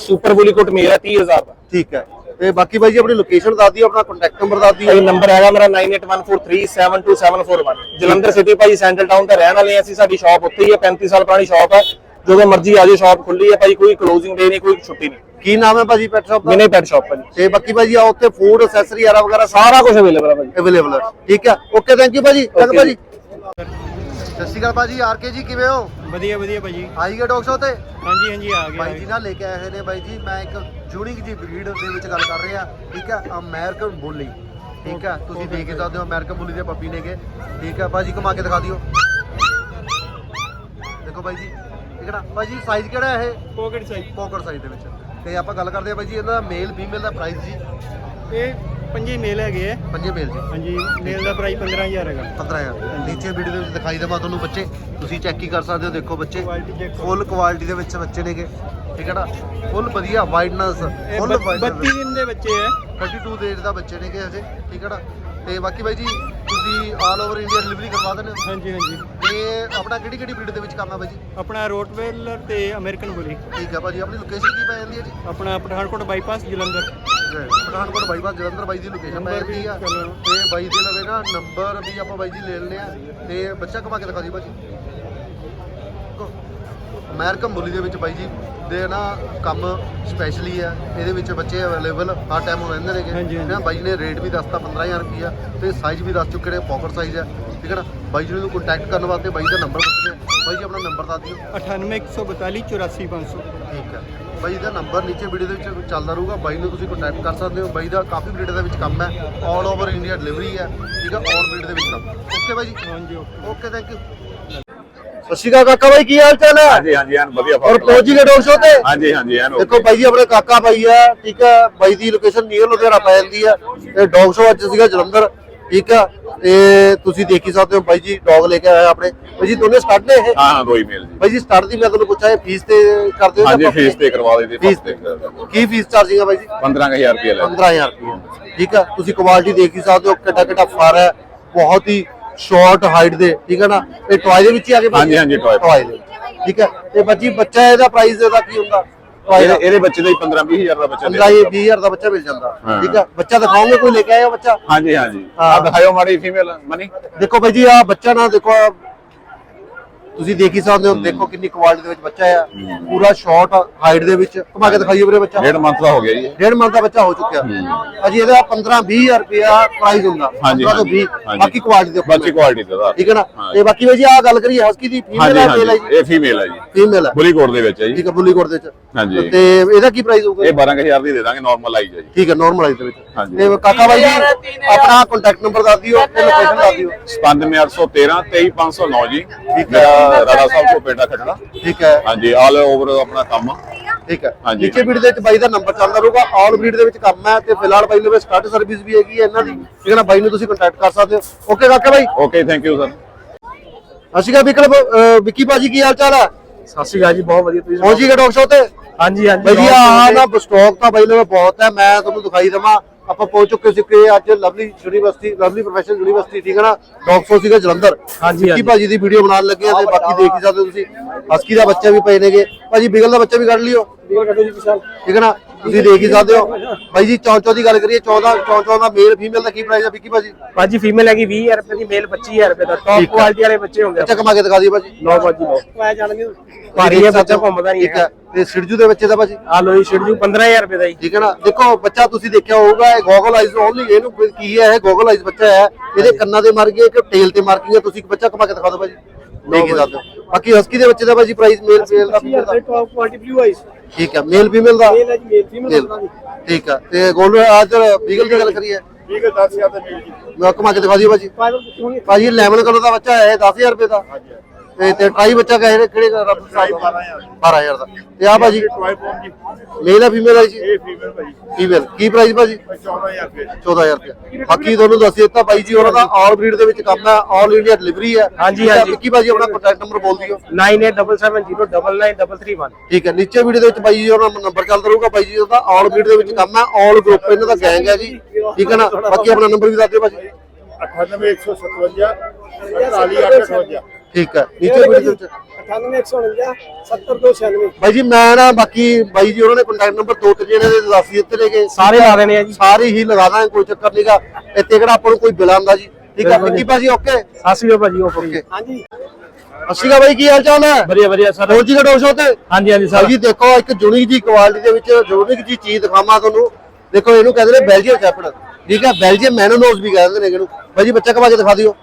ਸੁਪਰ ਬੁਲੀ ਕੋਟ ਮੇਲ ਹੈ 30000 ਦਾ। ਠੀਕ ਹੈ ਤੇ ਬਾਕੀ ਬਾਈ ਜੀ ਆਪਣੀ ਲੋਕੇਸ਼ਨ ਦੱਸ ਦਿਓ ਆਪਣਾ ਕੰਟੈਕਟ ਨੰਬਰ ਦੱਸ ਦਿਓ। ਭਾਈ ਨੰਬਰ ਹੈਗਾ ਮੇਰਾ 9814372741 ਜਲੰਧਰ ਸਿਟੀ ਭਾਜੀ ਸੈਂਟਰਲ ਟਾਊਨ ਤੇ ਰਹਿਣ ਵਾਲੇ ਹਾਂ ਅਸੀਂ ਸਾਡੀ ਸ਼ਾਪ ਉੱਥੇ ਹੀ ਹੈ 35 ਸਾਲ ਪੁਰਾਣੀ ਸ਼ਾਪ ਹੈ ਜਦੋਂ ਮਰਜ਼ੀ ਆ ਜਾਓ ਸ਼ਾਪ ਖੁੱਲੀ ਹੈ ਭਾਜੀ ਕੋਈ ਕਲੋਜ਼ਿੰਗ ਡੇ ਨਹੀਂ ਕੋਈ ਛੁੱਟੀ ਨਹੀਂ। ਕੀ ਨਾਮ ਹੈ ਭਾਜੀ ਪੈਟ ਸ਼ਾਪ ਦਾ? ਮਿਨੀ ਪੈਟ ਸ਼ਾਪ ਭਾਜੀ ਤੇ ਬਾਕੀ ਭਾਜੀ ਆ ਉੱਥੇ ਫੂਡ ਅਸੈਸਰੀ ਆਰਾ ਵਗੈਰਾ ਸਾਰਾ ਕੁਝ ਅਵੇਲੇਬਲ ਹੈ ਭਾਜੀ। ਅਵੇਲੇਬਲ ਹੈ। ਠੀਕ ਹੈ। ਓਕੇ ਥੈਂਕ ਯੂ ਭਾਜੀ। ਚੰਗ Okay ਭਾਜੀ। ਸਤਿ ਸ਼੍ਰੀ ਅਕਾਲ ਭਾਜੀ। ਆਰਕੇ ਜੀ ਕਿਵੇਂ ਹੋ? ਵਧੀਆ ਵਧੀਆ ਭਾਜੀ। ਆਈ ਗਏ ਡੌਗ ਸ਼ੋ ਤੇ ਹਾਂਜੀ ਹਾਂਜੀ ਆ ਗਿਆ ਬਾਈ ਜੀ ਨਾਲ ਲੈ ਕੇ ਆਏ ਹੋਏ ਨੇ ਬਾਈ ਜੀ। ਮੈਂ ਇੱਕ ਯੂਨਿਕ ਜੀ ਬਰੀਡ ਦੇ ਵਿੱਚ ਗੱਲ ਕਰ ਰਿਹਾ। ਠੀਕ ਹੈ ਅਮਰੀਕਨ ਬੁੱਲੀ ਠੀਕ ਹੈ ਤੁਸੀਂ ਦੇਖ ਸਕਦੇ ਹੋ ਅਮਰੀਕਨ ਬੁੱਲੀ ਦੇ ਪੱਪੀ ਨੇਗੇ। ਠੀਕ ਹੈ ਬਾਜੀ ਘੁਮਾ ਕੇ ਦਿਖਾ ਦਿਓ। ਦੇਖੋ ਬਾਈ ਜੀ। ਠੀਕ ਹੈ ਨਾ ਬਾਈ ਜੀ ਸਾਈਜ਼ ਕਿਹੜਾ ਹੈ ਇਹ? ਪੋਕਟ ਸਾਈਜ਼ ਪੌਕਟ ਸਾਈਜ਼ ਦੇ ਵਿੱਚ। ਤੇ ਆਪਾਂ ਗੱਲ ਕਰਦੇ ਹਾਂ ਬਾਈ ਜੀ ਇਹਦਾ ਮੇਲ ਫੀਮੇਲ ਦਾ ਪ੍ਰਾਈਸ ਜੀ? ਇਹ ਪੰਜੇ ਮੇਲ ਹੈਗੇ ਆ। ਪੰਜੇ ਮੇਲ ਜੀ। ਹਾਂਜੀ ਮੇਲ ਦਾ ਪ੍ਰਾਈਸ 15000 ਹੈਗਾ। 15000 ਨੀਚੇ ਵੀਡੀਓ ਦੇ ਵਿੱਚ ਦਿਖਾਈ ਦੇਵਾਂ ਤੁਹਾਨੂੰ ਬੱਚੇ। ਤੁਸੀਂ ਚੈੱਕ ਹੀ ਕਰ ਸਕਦੇ ਹੋ ਦੇਖੋ ਬੱਚੇ। ਫੁੱਲ ਕੁਆਲਿਟੀ ਦੇ ਵਿੱਚ ਬੱਚੇ ਨੇਗੇ। ਠੀਕ ਹੈ ਨਾ? ਫੁੱਲ ਵਧੀਆ ਵਾਈਡਨੈਸ ਇਹ ਫੁੱਲ 32 ਦਿਨ ਦੇ ਬੱਚੇ ਆ। 32 ਦੇਰ ਦਾ ਬੱਚੇ ਨੇਗੇ ਹਜੇ ਠੀਕ ਹੈ ਨਾ? ਤੇ ਬਾਕੀ ਬਾਈ ਜੀ ਤੁਸੀਂ ਆਲ ਓਵਰ ਇੰਡੀਆ ਡਿਲੀਵਰੀ ਕਰਵਾ ਦਿੰਦੇ ਹੋ ਹਾਂਜੀ ਹਾਂਜੀ। ਤੇ ਆਪਣਾ ਕਿਹੜੀ ਕਿਹੜੀ ਬਰੀਡ ਦੇ ਵਿੱਚ ਹੈ ਬਾਈ ਜੀ? ਆਪਣਾ ਰੋਟਵੇਲਰ ਤੇ ਅਮਰੀਕਨ ਬੁਲੀ ਠੀਕ ਹੈ ਭਾਜੀ ਆਪਣੀ ਲੋਕੇਸ਼ਨ ਕੀ ਪੈ ਜਾਂਦੀ ਹੈ ਜੀ? ਆਪਣਾ ਪਠਾਨਕੋਟ ਬਾਈਪਾਸ ਜਲੰਧਰ। ਪਠਾਨਕੋਟ ਬਾਈਪਾਸ ਜਲੰਧਰ ਬਾਈ ਦੀ ਲੋਕੇਸ਼ਨ ਪੈ ਜਾਂਦੀ ਆ। ਤੇ ਬਾਈ ਦੇ ਲਵੇ ਨਾ ਨੰਬਰ ਵੀ ਆਪਾਂ ਬਾਈ ਜੀ ਲੈ ਲੈਣੇ ਆ। ਤੇ ਬੱਚਾ ਕਮਾ ਕੇ ਦਿਖਾ ਦੀ ਭਾਜੀ। ਅਮਰੀਕਨ ਬੁਲੀ ਦੇ ਵਿੱਚ ਬਾਈ ਜੀ। ਦੇ ਨਾ ਕੰਮ ਸਪੈਸ਼ਲੀ ਆ ਇਹਦੇ ਵਿੱਚ ਬੱਚੇ ਅਵੇਲੇਬਲ ਹਰ ਟਾਈਮ ਰਹਿੰਦੇ ਨੇਗੇ। ਨਾ ਬਾਈ ਨੇ ਰੇਟ ਵੀ ਦੱਸਤਾ 15000 ਰੁਪਿਆ ਤੇ ਸਾਈਜ਼ ਵੀ ਦੱਸ ਚੁੱਕੇ ਨੇ ਪਾਕਟ ਸਾਈਜ਼ ਆ ਠੀਕ ਹੈ ਨਾ? ਬਾਈ ਜੀ ਨੂੰ ਕੰਟੈਕਟ ਕਰਨ ਵਾਸਤੇ ਬਾਈ ਦਾ ਨੰਬਰ ਪੁੱਛਦੇ ਬਾਈ ਜੀ ਆਪਣਾ ਨੰਬਰ ਦੱਸ ਦਿਓ। 98142 84500 ਠੀਕ ਹੈ ਬਾਈ ਦਾ ਨੰਬਰ ਨੀਚੇ ਵੀਡੀਓ ਦੇ ਵਿੱਚ ਚੱਲਦਾ ਰਹੂਗਾ ਬਾਈ ਨੂੰ ਤੁਸੀਂ ਕੰਟੈਕਟ ਕਰ ਸਕਦੇ ਹੋ। ਬਾਈ ਦਾ ਕਾਫੀ ਬਰੀਡ ਦੇ ਵਿੱਚ ਕੰਮ ਹੈ ਆਲ ਓਵਰ ਇੰਡੀਆ ਡਿਲੀਵਰੀ ਹੈ ਠੀਕ ਹੈ ਆਲ ਬਰੀਡ ਦੇ ਵਿੱਚ ਕੰਮ। ਓਕੇ ਬਾਈ ਜੀ? ਹਾਂਜੀ ਓਕੇ ਥੈਂਕ ਯੂ ਅਕਾਲ ਕਾਕਾ ਬਾਈ ਕੀ ਹਾਲ ਚਾਲ ਹੈ? ਹਾਂਜੀ ਹਾਂਜੀ ਐਨ ਵਧੀਆ ਔਰ ਪਹੁੰਚੀ ਗਏ ਡੋਗ ਸ਼ੋ ਤੇ? ਹਾਂਜੀ ਹਾਂਜੀ ਐਨ ਦੇਖੋ ਬਾਈ ਜੀ ਆਪਣੇ ਕਾਕਾ ਬਾਈ ਹੈ ਠੀਕ ਹੈ ਬਾਈ ਦੀ ਲੋਕੇਸ਼ਨ ਨੀਅਰ ਲੁਧਿਆਣਾ ਪੈ ਜਾਂਦੀ ਹੈ। ਤੇ ਡੌਗ ਸ਼ੋ ਅੱਜ ਸੀਗਾ ਜਲੰਧਰ ਠੀਕ ਹੈ। ਤੇ ਤੁਸੀਂ ਦੇਖ ਸਕਦੇ ਹੋ ਬਾਈ ਜੀ ਡੌਗ ਲੈ ਕੇ ਆਇਆ ਆਪਣੇ। ਬਾਈ ਜੀ ਦੋਨੇ ਸਟਾਰਟ ਨੇ ਇਹ? ਹਾਂ ਹਾਂ ਦੋ ਹੀ ਮੇਲ ਜੀ। ਬਾਈ ਜੀ ਸਟਾਰਟ ਦੀ ਮੈਂ ਤੁਹਾਨੂੰ ਪੁੱਛਿਆ ਇਹ ਫੀਸ ਤੇ ਕਰਦੇ ਹੋ ਹਾਂਜੀ ਜਾਂ ਫੀਸ ਤੇ ਕਰਵਾ ਦੇ ਫੀਸ ਤੇ। ਕੀ ਫੀਸ ਚਾਰਜਿੰਗ ਹੈ ਬਾਈ ਜੀ? 15000 ਰੁਪਏ ਲੈ 15000 ਰੁਪਏ ਠੀਕ ਹੈ ਤੁਸੀਂ ਕੁਆਲਿਟੀ ਦੇਖ ਹੀ ਸਕਦੇ ਹੋ ਕਿੱਡਾ ਕਿੱਡਾ ਫਰ ਹੈ ਬਹੁਤ ਹੀ ਸ਼ਾਰਟ ਹਾਈਟ ਦੇ ਠੀਕ ਹੈ ਨਾ? ਇਹ ਟੌਏ ਦੇ ਵਿੱਚ ਹੀ ਆ ਗਏ ਹਾਂਜੀ, ਹਾਂਜੀ। ਟੌਏ ਦੇ। ਠੀਕ ਹੈ? ਤੇ ਬੱਚੀ ਬੱਚਾ ਇਹਦਾ ਪ੍ਰਾਈਸ ਇਹਦਾ ਕੀ ਹੁੰਦਾ? ਟੌਏ ਦਾ। ਇਹਦੇ ਇਹਦੇ ਬੱਚੇ ਦਾ ਹੀ 15 20000 ਦਾ ਬੱਚਾ ਦੇ 15 20000 ਦਾ ਬੱਚਾ ਮਿਲ ਜਾਂਦਾ। ਠੀਕ ਹੈ? ਬੱਚਾ ਦਿਖਾਓਗੇ ਕੋਈ ਲੈ ਕੇ ਆਇਆ ਬੱਚਾ? ਹਾਂਜੀ ਹਾਂਜੀ। ਆ ਦਿਖਾਇਓ ਮਾੜੀ ਫੀਮੇਲ ਮਨੀ ਦੇਖੋ ਬਾਈ ਜੀ ਆ ਬੱਚਾ ਨਾ ਦੇਖੋ ਆਹ ਤੁਸੀਂ ਦੇਖ ਹੀ ਸਕਦੇ ਹੋ ਦੇਖੋ ਕਿੰਨੀ ਕੁਆਲਿਟੀ ਦੇ ਵਿੱਚ ਬੱਚਾ ਆ ਪੂਰਾ ਸ਼ਾਰਟ ਹਾਈਟ ਦੇ ਵਿੱਚ ਘੁਮਾ ਕੇ ਦਿਖਾਈਏ ਵੀਰੇ ਬੱਚਾ ਡੇਢ ਮੰਥ ਦਾ ਹੋ ਗਿਆ ਜੀ। ਡੇਢ ਮੰਥ ਦਾ ਬੱਚਾ ਹੋ ਚੁੱਕਿਆ ਅਜੀ ਇਹਦਾ 15 20000 ਰੁਪਿਆ ਪ੍ਰਾਈਸ ਹੁੰਦਾ ਹਾਂਜੀ 15 ਤੋਂ 20 ਹਾਂਜੀ। ਬਾਕੀ ਕੁਆਲਿਟੀ ਦੇ ਬਾਕੀ ਕੁਆਲਿਟੀ ਦਾ ਠੀਕ ਹੈ ਨਾ। ਤੇ ਬਾਕੀ ਵੀ ਜੀ ਆ ਗੱਲ ਕਰੀਏ ਹਸਕੀ ਦੀ ਫੀਮੇਲ ਹੈ ਮੇਲ ਹੈ ਹਾਂਜੀ ਜੀ ਇਹ ਫੀਮੇਲ ਹੈ ਜੀ ਫੀਮੇਲ ਹੈ ਬੁਲੀ ਕੋਟ ਦੇ ਵਿੱਚ ਹੈ ਜੀ ਠੀਕ ਹੈ ਬੁੱਲੀਕੋਟ ਦੇ ਵਿੱਚ ਹਾਂਜੀ। ਤੇ ਇਹਦਾ ਕੀ ਪ੍ਰਾਈਸ ਹੋਊਗਾ ਇਹ 12000 ਦੀ ਦੇ ਦਾਂਗੇ ਨਾਰਮਲ ਆਈਜ਼ ਹੈ ਜੀ ਠੀਕ ਹੈ ਨਾਰਮਲਾਈਜ਼ ਦੇ ਵਿੱਚ ਹਾਂਜੀ। ਤੇ ਕਾਕਾ ਬਾਈ ਜੀ ਆਪਣਾ ਕੰਟੈਕਟ ਨੰਬਰ ਦੱਸ ਦਿਓ ਤੇ ਲੋਕੇਸ਼ਨ ਦੱਸ ਦਿਓ 97813 23509 ਜੀ ਮੇਰਾ ਰਾੜਾ ਸਾਹਿਬ ਕੋ ਪੇਟਾ ਖਟੜਾ ਠੀਕ ਹੈ। ਹਾਂਜੀ ਆਲ ਓਵਰ ਆਪਣਾ ਕੰਮ। ਆ। ਠੀਕ ਹੈ। ਹਾਂਜੀ। ਨੀਚੇ ਬਰੀਡ ਦੇ ਵਿੱਚ ਬਾਈ ਦਾ ਨੰਬਰ ਚੱਲਦਾ ਰਹੂਗਾ। ਆਲ ਬਰੀਡ ਦੇ ਵਿੱਚ ਕੰਮ ਹੈ ਤੇ ਫਿਲਹਾਲ ਬਾਈ ਲਵੇ ਸਟਾਰਟ ਸਰਵਿਸ ਵੀ ਹੈਗੀ ਹੈ ਇਹਨਾਂ ਦੀ। ਠੀਕ ਹੈ ਨਾ? ਬਾਈ ਨੂੰ ਤੁਸੀਂ ਕੰਟੈਕਟ ਕਰ ਸਕਦੇ ਹੋ। ਓਕੇ ਕਾਕਾ ਬਾਈ। ਓਕੇ ਥੈਂਕ ਯੂ ਸਰ ਅਸੀਂ ਕਾ ਵਿਕਲਪ ਅਹ ਵਿੱਕੀ ਬਾਜੀ ਕੀ ਹਾਲ ਚਾਲ ਹੈ? ਸਤਿ ਸ਼੍ਰੀ ਅਕਾਲ ਜੀ ਬਹੁਤ ਵਧੀਆ। ਤੁਸੀਂ ਪਹੁੰਚੀ ਗਏ ਡੌਗ ਸ਼ੋ ਤੇ? ਹਾਂਜੀ ਹਾਂਜੀ ਵਧੀਆ। ਆ ਨਾ ਸਟਾਕ ਤਾਂ ਬਾਈ ਲਵੇ ਬਹੁਤ ਹੈ। ਮੈਂ ਤੁਹਾਨੂੰ ਦਿਖਾਈ ਦਵਾਂ। ਆਪਾਂ ਪਹੁੰਚ ਚੁੱਕੇ ਸੀ ਕਿ ਅੱਜ lovely university lovely professional university ਠੀਕ ਹੈ ਨਾ? ਸ਼ੋ ਸੀਗਾ ਜਲੰਧਰ। ਹਾਂਜੀ, ਹਾਂਜੀ। ਭਾਜੀ ਦੀ ਵੀਡੀਓ ਬਣਾਉਣ ਲੱਗੇ ਆ ਤੇ ਬਾਕੀ ਦੇਖ ਹੀ ਸਕਦੇ ਹੋ ਤੁਸੀਂ। ਹਸਕੀ ਦਾ ਬੱਚਾ ਵੀ ਪਏ ਨੇਗੇ। ਭਾਜੀ ਬਿਗਲ ਦਾ ਬੱਚਾ ਵੀ ਕੱਢ ਲਿਓ। ਠੀਕ ਹੈ ਨਾ? ਤੁਸੀਂ ਦੇਖ ਹੀ ਸਕਦੇ ਹੋ। ਬਾਈ ਜੀ ਚੌਂਚੋ ਦੀ ਗੱਲ ਕਰੀਏ 14 ਚੌਂਚੋ ਦਾ ਮੇਲ ਫੀਮੇਲ ਦਾ ਕੀ ਪ੍ਰਾਈਸ ਹੈ ਵਿੱਕੀ ਭਾਜੀ? ਭਾਜੀ ਫੀਮੇਲ ਹੈਗੀ 20000 ਰੁਪਏ ਦੀ ਮੇਲ 25000 ਰੁਪਏ ਦਾ। ਟੌਪ ਹੈ। ਕੁਆਲਿਟੀ ਵਾਲੇ ਬੱਚੇ ਹੁੰਦੇ ਅੱਛਾ ਕਮਾ ਕੇ ਦਿਖਾ ਦਿਓ ਭਾਜੀ। ਲੋ ਭਾਜੀ ਲੋ ਮੈਂ ਜਾਣਗੇ। ਭਾਰੀ ਹੈ ਬੱਚਾ ਹੋ। ਘੁੰਮਦਾ ਨਹੀਂ ਹੈ। ਤੇ ਸਿਰਜੂ ਦੇ ਬੱਚੇ ਦਾ ਭਾਜੀ? ਆ ਲੋ ਜੀ ਸ਼ਿਡਜੂ 15000 ਰੁਪਏ ਦਾ ਜੀ। ਠੀਕ ਹੈ ਨਾ? ਦੇਖੋ ਬੱਚਾ ਤੁਸੀਂ ਦੇਖਿਆ ਹੋਊਗਾ ਇਹ ਗੋਗਲ ਆਈਜ਼ ਓਨਲੀ ਇਹਨੂੰ ਕੀ ਹੈ ਇਹ ਗੋਗਲ ਆਈਜ਼ ਬੱਚਾ ਹੈ। ਇਹਦੇ ਕੰਨਾਂ ਤੇ ਮਾਰ ਗਏ ਕਿ ਟੇਲ ਤੇ ਮਾਰ ਗਏ ਤੁਸੀਂ ਇੱਕ ਬੱਚਾ ਕਮਾ ਕੇ ਦਿਖਾ ਦਿਓ ਭਾਜੀ। ਸਕਦੇ ਹੋ ਬਾਕੀ ਹਸਕੀ ਦੇ ਬੱਚੇ ਦਾ ਭਾਜੀ ਪ੍ਰਾਈਸ ਮੇਲ ਫੀਮੇਲ ਦਾ female ਦਾ ਟੌਪ ਕੁਆਲਿਟੀ ਬਲੂ ਆਈਸ ਠੀਕ ਹੈ ਮੇਲ ਫੀਮੇਲ ਦਾ? ਮੇਲ ਹੈ ਜੀ ਮੇਲ ਫੀਮੇਲ ਮੇਲ ਠੀਕ ਹੈ ਤੇ ਗੋਲਡ ਅੱਜ ਬੀਗਲ ਦੀ ਗੱਲ ਕਰੀਏ। ਠੀਕ ਹੈ 10000 ਦਾ ਮਿਲ ਜੀ। ਮੈਂ ਕਮਾ ਕੇ ਦਿਖਾ ਦਿਓ ਭਾਜੀ ਭਾਜੀ ਲੈਮਨ ਕਲਰ ਦਾ ਬੱਚਾ ਹੈ ਇਹ 10000 ਰੁਪਏ ਦਾ। ਤੇ ਤੇ ਟਰਾਈ ਬੱਚਾ ਕਹੇ ਕਿਹੜੇ ਰੱਬ 12000 ਦਾ। ਤੇ ਆ ਭਾਜੀ ਫੋਮ ਜੀ। ਮੇਲ ਹੈ ਫੀਮੇਲ ਹੈ ਜੀ? ਇਹ ਫੀਮੇਲ ਭਾਈ ਫੀਮੇਲ ਕੀ ਪ੍ਰਾਈਸ ਭਾਜੀ? 14000 ਰੁਪਏ। 14000 ਰੁਪਏ। ਬਾਕੀ ਤੁਹਾਨੂੰ ਦੱਸ ਦਿੱਤਾ ਬਾਈ ਜੀ ਉਹਨਾਂ ਦਾ ਆਲ ਬਰੀਡ ਦੇ ਵਿੱਚ ਕੰਮ ਹੈ ਆਲ ਇੰਡੀਆ ਡਿਲੀਵਰੀ ਹੈ। ਹਾਂਜੀ, ਹਾਂਜੀ। ਵਿੱਕੀ ਭਾਜੀ ਆਪਣਾ ਕੰਟੈਕਟ ਨੰਬਰ ਬੋਲ ਦਿਓ। 9877099331 ਠੀਕ ਹੈ ਨੀਚੇ ਵੀਡੀਓ ਦੇ ਵਿੱਚ ਬਾਈ ਜੀ ਉਹਨਾਂ ਦਾ ਨੰਬਰ ਚੱਲਦਾ ਰਹੂਗਾ। ਬਾਈ ਜੀ ਦਾ ਆਲ ਬਰੀਡ ਦੇ ਵਿੱਚ ਕੰਮ ਹੈ ਆਲ ਗਰੁੱਪ ਇਹਨਾਂ ਦਾ ਗੈਂਗ ਹੈ ਜੀ। ਠੀਕ ਹੈ ਨਾ? ਬਾਕੀ ਆਪਣਾ ਨੰਬਰ ਵੀ ਦੱਸ ਦਿਓ ਭਾਜੀ। 98157 48858 ਠੀਕ ਹੈ ਨੀਚੇ ਵੀਡੀਓ ਦੇ ਵਿੱਚ 98149 70296 ਬਾਈ ਜੀ ਮੈਂ ਨਾ ਬਾਕੀ ਬਾਈ ਜੀ ਉਹਨਾਂ ਨੇ ਕੰਟੈਕਟ ਨੰਬਰ ਦੋ ਤਿੰਨ ਜਣੇ ਦੇ ਦੱਸ ਦਿੱਤੇ ਨੇਗੇ। ਸਾਰੇ ਲਾ ਦੇਣੇ ਆ ਜੀ। ਸਾਰੇ ਹੀ ਲਗਾ ਦਾਂਗੇ ਕੋਈ ਚੱਕਰ ਨਹੀਂਗਾ ਇੱਥੇ ਕਿਹੜਾ ਆਪਾਂ ਨੂੰ ਕੋਈ ਬਿਲ ਆਉਂਦਾ ਜੀ। ਠੀਕ ਹੈ ਵਿੱਕੀ ਭਾਜੀ ਓਕੇ ਸਾਸੀ ਭਾਜੀ ਓਕੇ ਓਕੇ ਹਾਂਜੀ। ਅਸੀਗਾ ਬਾਈ ਕੀ ਹਾਲ ਚਾਲ ਹੈ? ਵਧੀਆ ਵਧੀਆ ਸਰ। ਫੌਜੀ ਦਾ ਡੋਸ਼ੋ ਤੇ। ਹਾਂਜੀ ਹਾਂਜੀ ਭਾਜੀ ਦੇਖੋ ਇੱਕ ਜੁਨੀਕ ਜੀ ਕੁਆਲਿਟੀ ਦੇ ਵਿੱਚ ਜੁਨੀਕ ਜੀ ਚੀਜ਼ ਦਿਖਾਵਾਂ ਤੁਹਾਨੂੰ। ਦੇਖੋ ਇਹਨੂੰ ਕਹਿੰਦੇ ਨੇ ਬੈਲਜੀਅਮ ਸ਼ੈਪਰਡ ਠੀਕ ਹੈ ਬੈਲਜੀਅਮ ਮੈਨੋਨੋਸ ਵੀ ਕਹਿੰਦੇ ਨੇ ਇਹਨੂੰ। ਭਾਜੀ ਬੱਚਾ ਕਮਾ ਕੇ ਦਿਖਾ ਦਿਓ।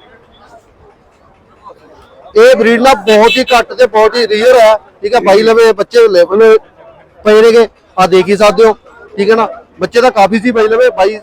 ਇਹ ਬਰੀਡ ਨਾ ਬਹੁਤ ਹੀ ਘੱਟ ਤੇ ਬਹੁਤ ਹੀ ਰੀਅਰ ਹੈ ਠੀਕ ਹੈ ਬਾਈ ਲਵੇ ਬੱਚੇ ਲੈਵਲ ਪਏ ਨੇਗੇ। ਆ ਦੇਖ ਹੀ ਸਕਦੇ ਹੋ। ਠੀਕ ਹੈ ਨਾ? ਬੱਚੇ ਤਾਂ ਕਾਫੀ ਸੀ ਬਾਈ ਲਵੇ ਬਾਈ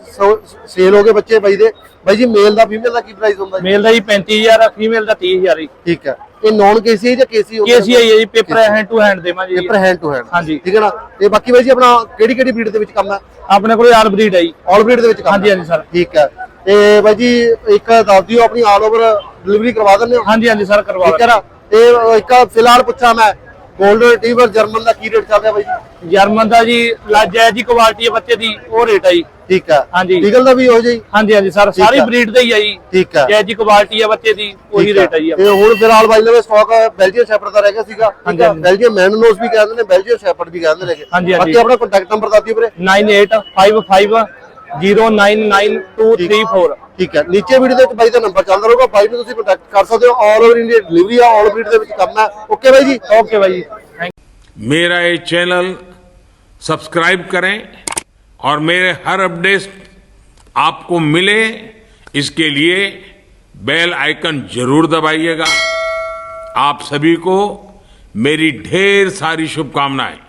ਸੇਲ ਹੋ ਗਏ ਬੱਚੇ ਬਾਈ ਦੇ। ਬਾਈ ਜੀ ਮੇਲ ਦਾ ਫੀਮੇਲ ਦਾ ਕੀ ਪ੍ਰਾਈਸ ਹੁੰਦਾ ਜੀ? ਮੇਲ ਦਾ ਜੀ 35000 ਫੀਮੇਲ ਦਾ 30000 ਜੀ। ਠੀਕ ਹੈ ਇਹ ਨੌਨ ਕੇਸੀ ਜਾਂ ਕੇਸੀ ਕੇਸੀਆਈ ਹੈ ਜੀ ਪੇਪਰ ਹੈਂਡ ਟੂ ਹੈਂਡ ਦੇਵਾਂ ਜੀ। ਪੇਪਰ ਹੈਂਡ ਟੂ ਹੈਂਡ ਹਾਂਜੀ। ਠੀਕ ਹੈ ਨਾ? ਤੇ ਬਾਕੀ ਬਾਈ ਜੀ ਆਪਣਾ ਕਿਹੜੀ ਕਿਹੜੀ ਬਰੀਡ ਦੇ ਵਿੱਚ ਕੰਮ ਹੈ ਆਪਣੇ ਕੋਲ ਆਲ ਬਰੀਡ ਹੈ ਜੀ। ਆਲ ਬਰੀਡ ਦੇ ਵਿੱਚ ਕੰਮ ਹਾਂਜੀ। ਹਾਂਜੀ ਸਰ। ਠੀਕ ਹੈ ਤੇ ਬਾਈ ਜੀ ਇੱਕ ਦੱਸ ਦਿਓ ਆਪਣੀ ਆਲ ਓਵਰ ਡਿਲੀਵਰੀ ਕਰਵਾ ਦਿੰਦੇ ਹੋ? ਹਾਂਜੀ ਹਾਂਜੀ ਸਰ ਕਰਵਾ ਠੀਕ ਹੈ ਨਾ? ਤੇ ਇੱਕ ਫਿਲਹਾਲ ਪੁੱਛਾਂ ਮੈਂ 골ਡਨ ਰਿਟਰੀਵਰ ਜਰਮਨ ਦਾ ਕੀ ਰੇਟ ਚੱਲ ਰਿਹਾ ਬਾਈ ਜੀ? ਜਰਮਨ ਦਾ ਜੀ ਲਾਜਾ ਜੀ ਕੁਆਲਿਟੀ ਹੈ ਬੱਚੇ ਦੀ ਉਹ ਰੇਟ ਹੈ ਜੀ। ਠੀਕ ਹੈ। ਹਾਂਜੀ। ਲੀਗਲ ਦਾ ਵੀ ਹੋ ਜਾਈ ਹਾਂਜੀ ਹਾਂਜੀ ਸਰ ਸਾਰੀ। ਬਰੀਡ ਦਾ ਹੀ ਹੈ ਜੀ। ਠੀਕ ਹੈ। ਜੈ ਜੀ ਕੁਆਲਿਟੀ ਹੈ ਬੱਚੇ ਦੀ ਉਹੀ। ਰੇਟ ਹੈ। ਜੀ ਤੇ ਹੁਣ ਫਿਲਹਾਲ ਬਾਈ ਲਵੇ ਸਟਾਕ ਬੈਲਜੀਅਮ ਸ਼ੈਪਰਡ ਦਾ ਰਹਿ ਗਿਆ ਸੀਗਾ ਠੀਕ ਹੈ। ਬੈਲਜੀਅਮ ਮੈਨਨੋਸ ਵੀ ਕਹਿੰਦੇ ਨੇ ਬੈਲਜੀਅਮ ਸ਼ੈਪਰਡ ਵੀ ਕਹਿੰਦੇ ਹਾਂਜੀ। ਬਾਕੀ ਆਪਣਾ ਕੰਟੈਕਟ ਨੰਬਰ ਦੱਸ ਦਿਓ ਵੀਰੇ। 9855099234 ਠੀਕ ਹੈ ਨੀਚੇ ਵੀਡੀਓ ਦੇ ਵਿੱਚ ਬਾਈ ਦਾ ਨੰਬਰ ਚੱਲਦਾ ਰਹੂਗਾ ਬਾਈ ਨੂੰ ਤੁਸੀਂ ਕੰਟੈਕਟ ਕਰ ਸਕਦੇ ਹੋ ਆਲ ਓਵਰ ਇੰਡੀਆ ਡਿਲੀਵਰੀ ਆ ਆਲ ਬਰੀਡ ਦੇ ਵਿੱਚ ਕੰਮ ਹੈ ਓਕੇ ਬਾਈ ਜੀ ਓਕੇ ਬਾਈ ਜੀ ਥੈਂਕ मेरा ये चैनल सब्सक्राइब करें और मेरे हर अपडेट आपको मिले इसके लिए बेल आइकन जरूर दबाइएगा आप सभी को मेरी ढेर सारी शुभकामनाएं